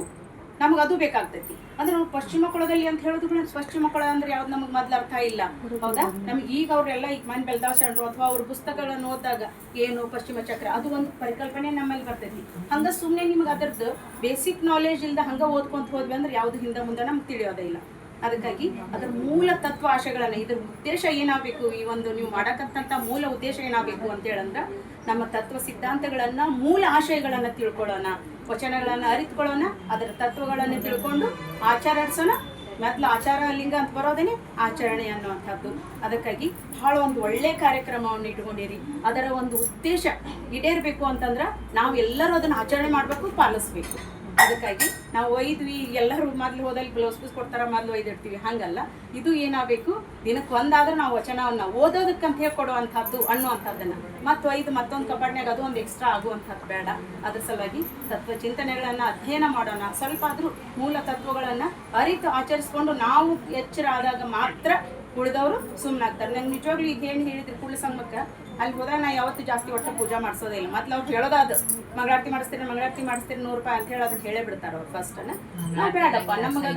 ನಮ್ಗೆ ಅದು ಬೇಕಾಗ್ತೈತಿ. ಅಂದ್ರೆ ನಾವು ಪಶ್ಚಿಮ ಕೊಳದಲ್ಲಿ ಅಂತ ಹೇಳೋದು ಪಶ್ಚಿಮ ಕೊಳ ಅಂದ್ರೆ ಯಾವ್ದು ನಮಗೆ ಮೊದ್ಲು ಅರ್ಥ ಇಲ್ಲ. ಹೌದಾ? ನಮ್ಗೆ ಈಗ ಅವರೆಲ್ಲ ಈಗ ಮನ್ ಶರಣರು ಅಥವಾ ಅವ್ರ ಪುಸ್ತಕಗಳನ್ನು ಓದಿದಾಗ ಏನು ಪಶ್ಚಿಮ ಚಕ್ರ ಅದು ಒಂದು ಪರಿಕಲ್ಪನೆ ನಮ್ಮಲ್ಲಿ ಬರ್ತೈತಿ. ಹಂಗ ಸುಮ್ಮನೆ ನಿಮ್ಗೆ ಅದರದ್ದು ಬೇಸಿಕ್ ನಾಲೆಜ್ ಇಲ್ದ ಹಂಗ ಓದ್ಕೊಂತ ಹೋದ್ವಿ ಅಂದ್ರೆ ಯಾವ್ದು ಹಿಂದೆ ಮುಂದೆ ನಮ್ಗೆ ತಿಳಿಯೋದೇ ಇಲ್ಲ. ಅದಕ್ಕಾಗಿ ಅದರ ಮೂಲ ತತ್ವ ಆಶಯಗಳನ್ನ ಇದ್ರ ಉದ್ದೇಶ ಏನಾಗಬೇಕು ಈ ಒಂದು ನೀವು ಮಾಡಕಂತ ಮೂಲ ಉದ್ದೇಶ ಏನಾಗಬೇಕು ಅಂತ ಹೇಳಂದ್ರ ನಮ್ಮ ತತ್ವ ಸಿದ್ಧಾಂತಗಳನ್ನ ಮೂಲ ಆಶಯಗಳನ್ನ ತಿಳ್ಕೊಳ್ಳೋಣ, ವಚನಗಳನ್ನ ಅರಿತುಕೊಳ್ಳೋಣ, ಅದರ ತತ್ವಗಳನ್ನ ತಿಳ್ಕೊಂಡು ಆಚರಿಸೋಣ ಮೊದ್ಲು ಆಚಾರ ಲಿಂಗ ಅಂತ ಬರೋದೇನೆ ಆಚರಣೆ ಅನ್ನುವಂಥದ್ದು. ಅದಕ್ಕಾಗಿ ಬಹಳ ಒಂದು ಒಳ್ಳೆ ಕಾರ್ಯಕ್ರಮವನ್ನು ಇಟ್ಕೊಂಡಿರಿ. ಅದರ ಒಂದು ಉದ್ದೇಶ ಈಡೇರ್ಬೇಕು ಅಂತಂದ್ರೆ ನಾವು ಎಲ್ಲರೂ ಅದನ್ನ ಆಚರಣೆ ಮಾಡಬೇಕು, ಪಾಲಿಸ್ಬೇಕು. ಅದಕ್ಕಾಗಿ ನಾವು ಒಯ್ದ್ವಿ, ಎಲ್ಲರೂ ಮೊದ್ಲು ಹೋದಲ್ಲಿ ಬ್ಲೌಸ್ ಪೀಸ್ ಕೊಡ್ತಾರ, ಮೊದ್ಲು ಒಯ್ದಿರ್ತೀವಿ ಹಂಗಲ್ಲ. ಇದು ಏನಾಗಬೇಕು? ದಿನಕ್ಕೆ ಒಂದಾದ್ರೂ ನಾವು ವಚನವನ್ನ ಓದೋದಕ್ಕಂತ ಹೇಳ್ಕೊಡುವಂಥದ್ದು ಅನ್ನುವಂಥದ್ದನ್ನು. ಮತ್ತೆ ಒಯ್ದು ಮತ್ತೊಂದು ಕಪಾಟ್ನಾಗ ಅದು ಒಂದು ಎಕ್ಸ್ಟ್ರಾ ಆಗುವಂಥದ್ದು ಬೇಡ. ಅದ್ರ ಸಲುವಾಗಿ ತತ್ವ ಚಿಂತನೆಗಳನ್ನ ಅಧ್ಯಯನ ಮಾಡೋಣ. ಸ್ವಲ್ಪ ಆದ್ರೂ ಮೂಲ ತತ್ವಗಳನ್ನ ಅರಿತು ಆಚರಿಸ್ಕೊಂಡು ನಾವು ಎಚ್ಚರ ಆದಾಗ ಮಾತ್ರ ಉಳಿದವರು ಸುಮ್ಮನಾಗ್ತಾರೆ ನಂಗೆ ನಿಜವಾಗ್ಲೂ ಈಗ ಏನು ಹೇಳಿದ್ರು ಕುಳ್ಳ ಅಲ್ಲಿ ಹೋದಾಗ ನಾ ಯಾವತ್ತು ಜಾಸ್ತಿ ಒಟ್ಟು ಪೂಜಾ ಮಾಡಿಸೋದೇ ಇಲ್ಲ. ಮತ್ತೆ ಅವ್ರು ಹೇಳೋದಾದು ಮಂಗಳಾರತಿ ಮಾಡಿಸ್ತೀರಿ ಮಂಗಳಾರತಿ ಮಾಡಿಸ್ತೀರಿ ನೂರು ರೂಪಾಯಿ ಅಂತ ಹೇಳಿ ಅದನ್ನ ಹೇಳೇ ಬಿಡ್ತಾರೆ ಅವ್ರು ಫಸ್ಟ್ ಬೇಡಪ್ಪ ನಮಗೆ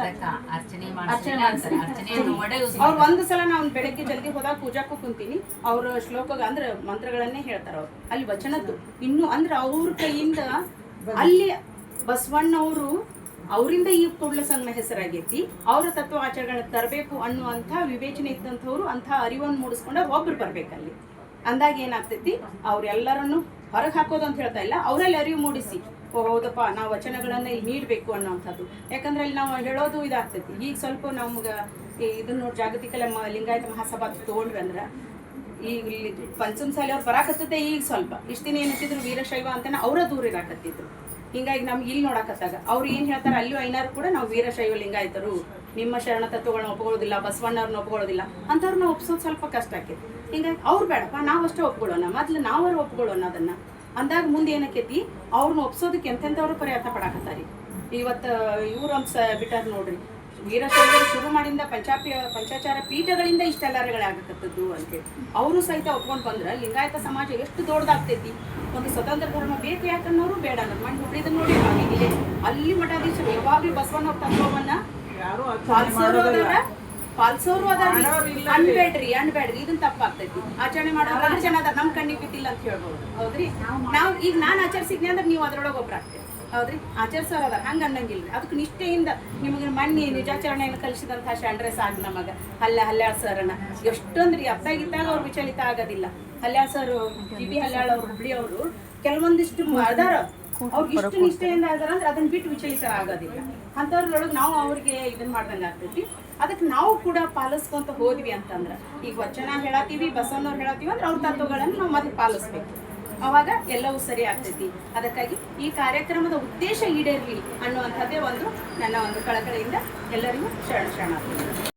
ಅವ್ರು ಒಂದು ಸಲ ನಾವು ಬೆಳಗ್ಗೆ ಜಲ್ದಿ ಹೋದಾಗ ಪೂಜಾಕ್ಕೂ ಕುಂತೀನಿ. ಅವ್ರ ಶ್ಲೋಕ ಅಂದ್ರೆ ಮಂತ್ರಗಳನ್ನೇ ಹೇಳ್ತಾರ ಅವ್ರು. ಅಲ್ಲಿ ವಚನದ್ದು. ಇನ್ನು ಅಂದ್ರೆ ಅವ್ರ ಕೈಯಿಂದ ಅಲ್ಲಿ ಬಸವಣ್ಣವರು ಅವರಿಂದ ಈ ಕೂಡಲ ಸಂಘ ಹೆಸರಾಗೈತಿ. ಅವರ ತತ್ವ ಆಚರಣೆ ತರಬೇಕು ಅನ್ನುವಂಥ ವಿವೇಚನೆ ಇದ್ದಂಥವ್ರು ಅಂಥ ಅರಿವನ್ನು ಮೂಡಿಸ್ಕೊಂಡ ಒಬ್ರು ಬರ್ಬೇಕಲ್ಲಿ. ಅಂದಾಗ ಏನಾಗ್ತೈತಿ? ಅವ್ರೆಲ್ಲರನ್ನು ಹೊರಗೆ ಹಾಕೋದು ಅಂತ ಹೇಳ್ತಾ ಇಲ್ಲ. ಅವರಲ್ಲಿ ಅರಿವು ಮೂಡಿಸಿ. ಓ, ಹೌದಪ್ಪ, ನಾವು ವಚನಗಳನ್ನ ಇಲ್ಲಿ ನೀಡಬೇಕು ಅನ್ನೋವಂಥದ್ದು. ಯಾಕಂದ್ರೆ ಅಲ್ಲಿ ನಾವು ಹೇಳೋದು ಇದಾಗ್ತೈತಿ. ಈಗ ಸ್ವಲ್ಪ ನಮ್ಗೆ ಇದನ್ನ ಜಾಗತಿಕ ಲಿಂಗಾಯತ ಮಹಾಸಭಾ ತೊಗೊಂಡ್ವಿ ಅಂದ್ರೆ ಈಗ ಇಲ್ಲಿ ಪಂಚಮಸಾಲಿ ಅವ್ರು ಬರಾಕತ್ತೈತೆ ಈಗ ಸ್ವಲ್ಪ. ಇಷ್ಟು ದಿನ ಏನಿಟ್ಟಿದ್ರು ವೀರಶೈವ ಅಂತಾನೆ ಅವರ ದೂರ ಇರಾಕತ್ತಿದ್ರು. ಹಿಂಗಾಗಿ ನಮ್ಗೆ ಇಲ್ಲಿ ನೋಡಕತ್ತಾಗ. ಅವ್ರು ಏನು ಹೇಳ್ತಾರೆ ಅಲ್ಲೂ ಐನಾರು ಕೂಡ ನಾವು ವೀರಶೈವ ಲಿಂಗಾಯತರು. ನಿಮ್ಮ ಶರಣ ತತ್ವಗಳನ್ನ ಒಪ್ಕೊಳ್ಳೋದಿಲ್ಲ, ಬಸವಣ್ಣವ್ರನ್ನ ಒಪ್ಕೊಳ್ಳೋದಿಲ್ಲ. ಅಂಥವ್ರನ್ನ ಒಪ್ಸೋದು ಸ್ವಲ್ಪ ಕಷ್ಟ ಆಕೈತಿ. ಹಿಂಗಾಗಿ ಅವ್ರು ಬೇಡಪ್ಪ ನಾವಷ್ಟೇ ಒಪ್ಕೊಳ್ಳೋಣ. ಮೊದ್ಲು ನಾವರು ಒಪ್ಕೊಳ್ಳೋಣ ಅದನ್ನ. ಅಂದಾಗ ಮುಂದೆ ಏನಕ್ಕೈತಿ ಅವ್ರನ್ನ ಒಪ್ಸೋದಕ್ಕೆ ಎಂತೆಂಥವ್ರು ಪ್ರಯತ್ನ ಪಡಾಕತ್ತಾರಿ. ಇವತ್ತು ಇವ್ರ ಅಂಶ ಸ ಬಿಟ್ಟಾರ ನೋಡ್ರಿ. ವೀರಶೈವ ಶುರು ಮಾಡಿಂದ ಪಂಚಾಪಿ ಪಂಚಾಚಾರ ಪೀಠಗಳಿಂದ ಇಷ್ಟೆಲ್ಲರಗಳಾಗಕತ್ತದ್ದು ಅಂತೇಳಿ. ಅವರು ಸಹಿತ ಒಪ್ಕೊಂಡು ಬಂದ್ರೆ ಲಿಂಗಾಯತ ಸಮಾಜ ಎಷ್ಟು ದೊಡ್ಡದಾಗ್ತೈತಿ? ಒಂದು ಸ್ವತಂತ್ರ ಧರ್ಮ ಬೇಕು ಯಾಕನ್ನೋರು ಬೇಡ. ಅನ್ನೋದು ಮಣ್ಣು ನೋಡಿ ಅಲ್ಲಿ ಮಠಾಧೀಶರು ಯಾವಾಗಲೂ ಬಸವಣ್ಣ ತತ್ವವನ್ನ ಯಾರು ಮಾಡೋರಿಲ್ಲ ಅನ್ಬೇಡ್ರಿ ಅನ್ಬೇಡ್ರಿ. ಇದನ್ನ ತಪ್ಪಾಗ್ತೈತಿ. ಆಚರಣೆ ಮಾಡೋರು ಜನ ಅದ. ನಮ್ ಕಣ್ಣಿಗೆ ಬಿದ್ದಿಲ್ಲ ಅಂತ ಹೇಳ್ಬೋದು. ಹೌದ್ರಿ? ನಾವ್ ಈಗ ನಾನ್ ಆಚರಿಸಿದ್ನಿ ಅಂದ್ರೆ ನೀವು ಅದ್ರೊಳಗೆ ಒಬ್ರು ಆಗ್ತೀರಿ. ಹೌದ್ರಿ? ಆಚರಿಸೋರು ಅದಾರ. ಹಂಗ ಅನ್ನಂಗಿಲ್ಲ ಅದಕ್ಕೆ ನಿಷ್ಠೆಯಿಂದ ನಿಮಗೆ ಮಣ್ಣಿ ನಿಜಾಚರಣೆಯನ್ನು ಕಲಿಸಿದಂತಹ ಶಂಡ್ರೆ ಸಾಕು ನಮಗ. ಹಲ್ಲ ಹಲ್ಯಾಳ್ ಸರ್ನ. ಎಷ್ಟೊಂದ್ರಿ ಅತ್ತಾಗಿದ್ದಾಗ ಅವ್ರು ವಿಚಲಿತ ಆಗೋದಿಲ್ಲ. Haliyal sir G B Haliyal ಅವ್ರು ಹುಬ್ಳಿ ಅವರು ಕೆಲವೊಂದಿಷ್ಟು ಅದಾರ ಅವ್ರಿಗೆ ಇಷ್ಟು ನಿಷ್ಠೆಯಿಂದ ಅದಾರ ಅಂದ್ರೆ ಅದನ್ನ ಬಿಟ್ಟು ವಿಚಲಿತ ಆಗೋದಿಲ್ಲ ಅಂಥವ್ರೊಳಗೆ ನಾವು ಅವ್ರಿಗೆ ಇದನ್ನ ಮಾಡ್ದಂಗೆ ಆಗ್ತೈತಿ. ಅದಕ್ಕೆ ನಾವು ಕೂಡ ಪಾಲಿಸ್ಕೊಂತ ಹೋದ್ವಿ ಅಂತಂದ್ರೆ, ಈಗ ವಚನ ಹೇಳತ್ತೀವಿ, ಬಸವನವ್ರು ಹೇಳತ್ತೀವಿ ಅಂದ್ರೆ ಅವ್ರ ತತ್ವಗಳನ್ನು ನಾವು ಮತ್ತೆ ಪಾಲಿಸ್ಬೇಕು. ಅವಾಗ ಎಲ್ಲವೂ ಸರಿ ಆಗ್ತೈತಿ. ಅದಕ್ಕಾಗಿ ಈ ಕಾರ್ಯಕ್ರಮದ ಉದ್ದೇಶ ಈಡೇರ್ಲಿ ಅನ್ನುವಂಥದ್ದೇ ಒಂದು ನನ್ನ ಒಂದು ಕಳಕಳಿಯಿಂದ ಎಲ್ಲರಿಗೂ ಶರಣ ಶರಣ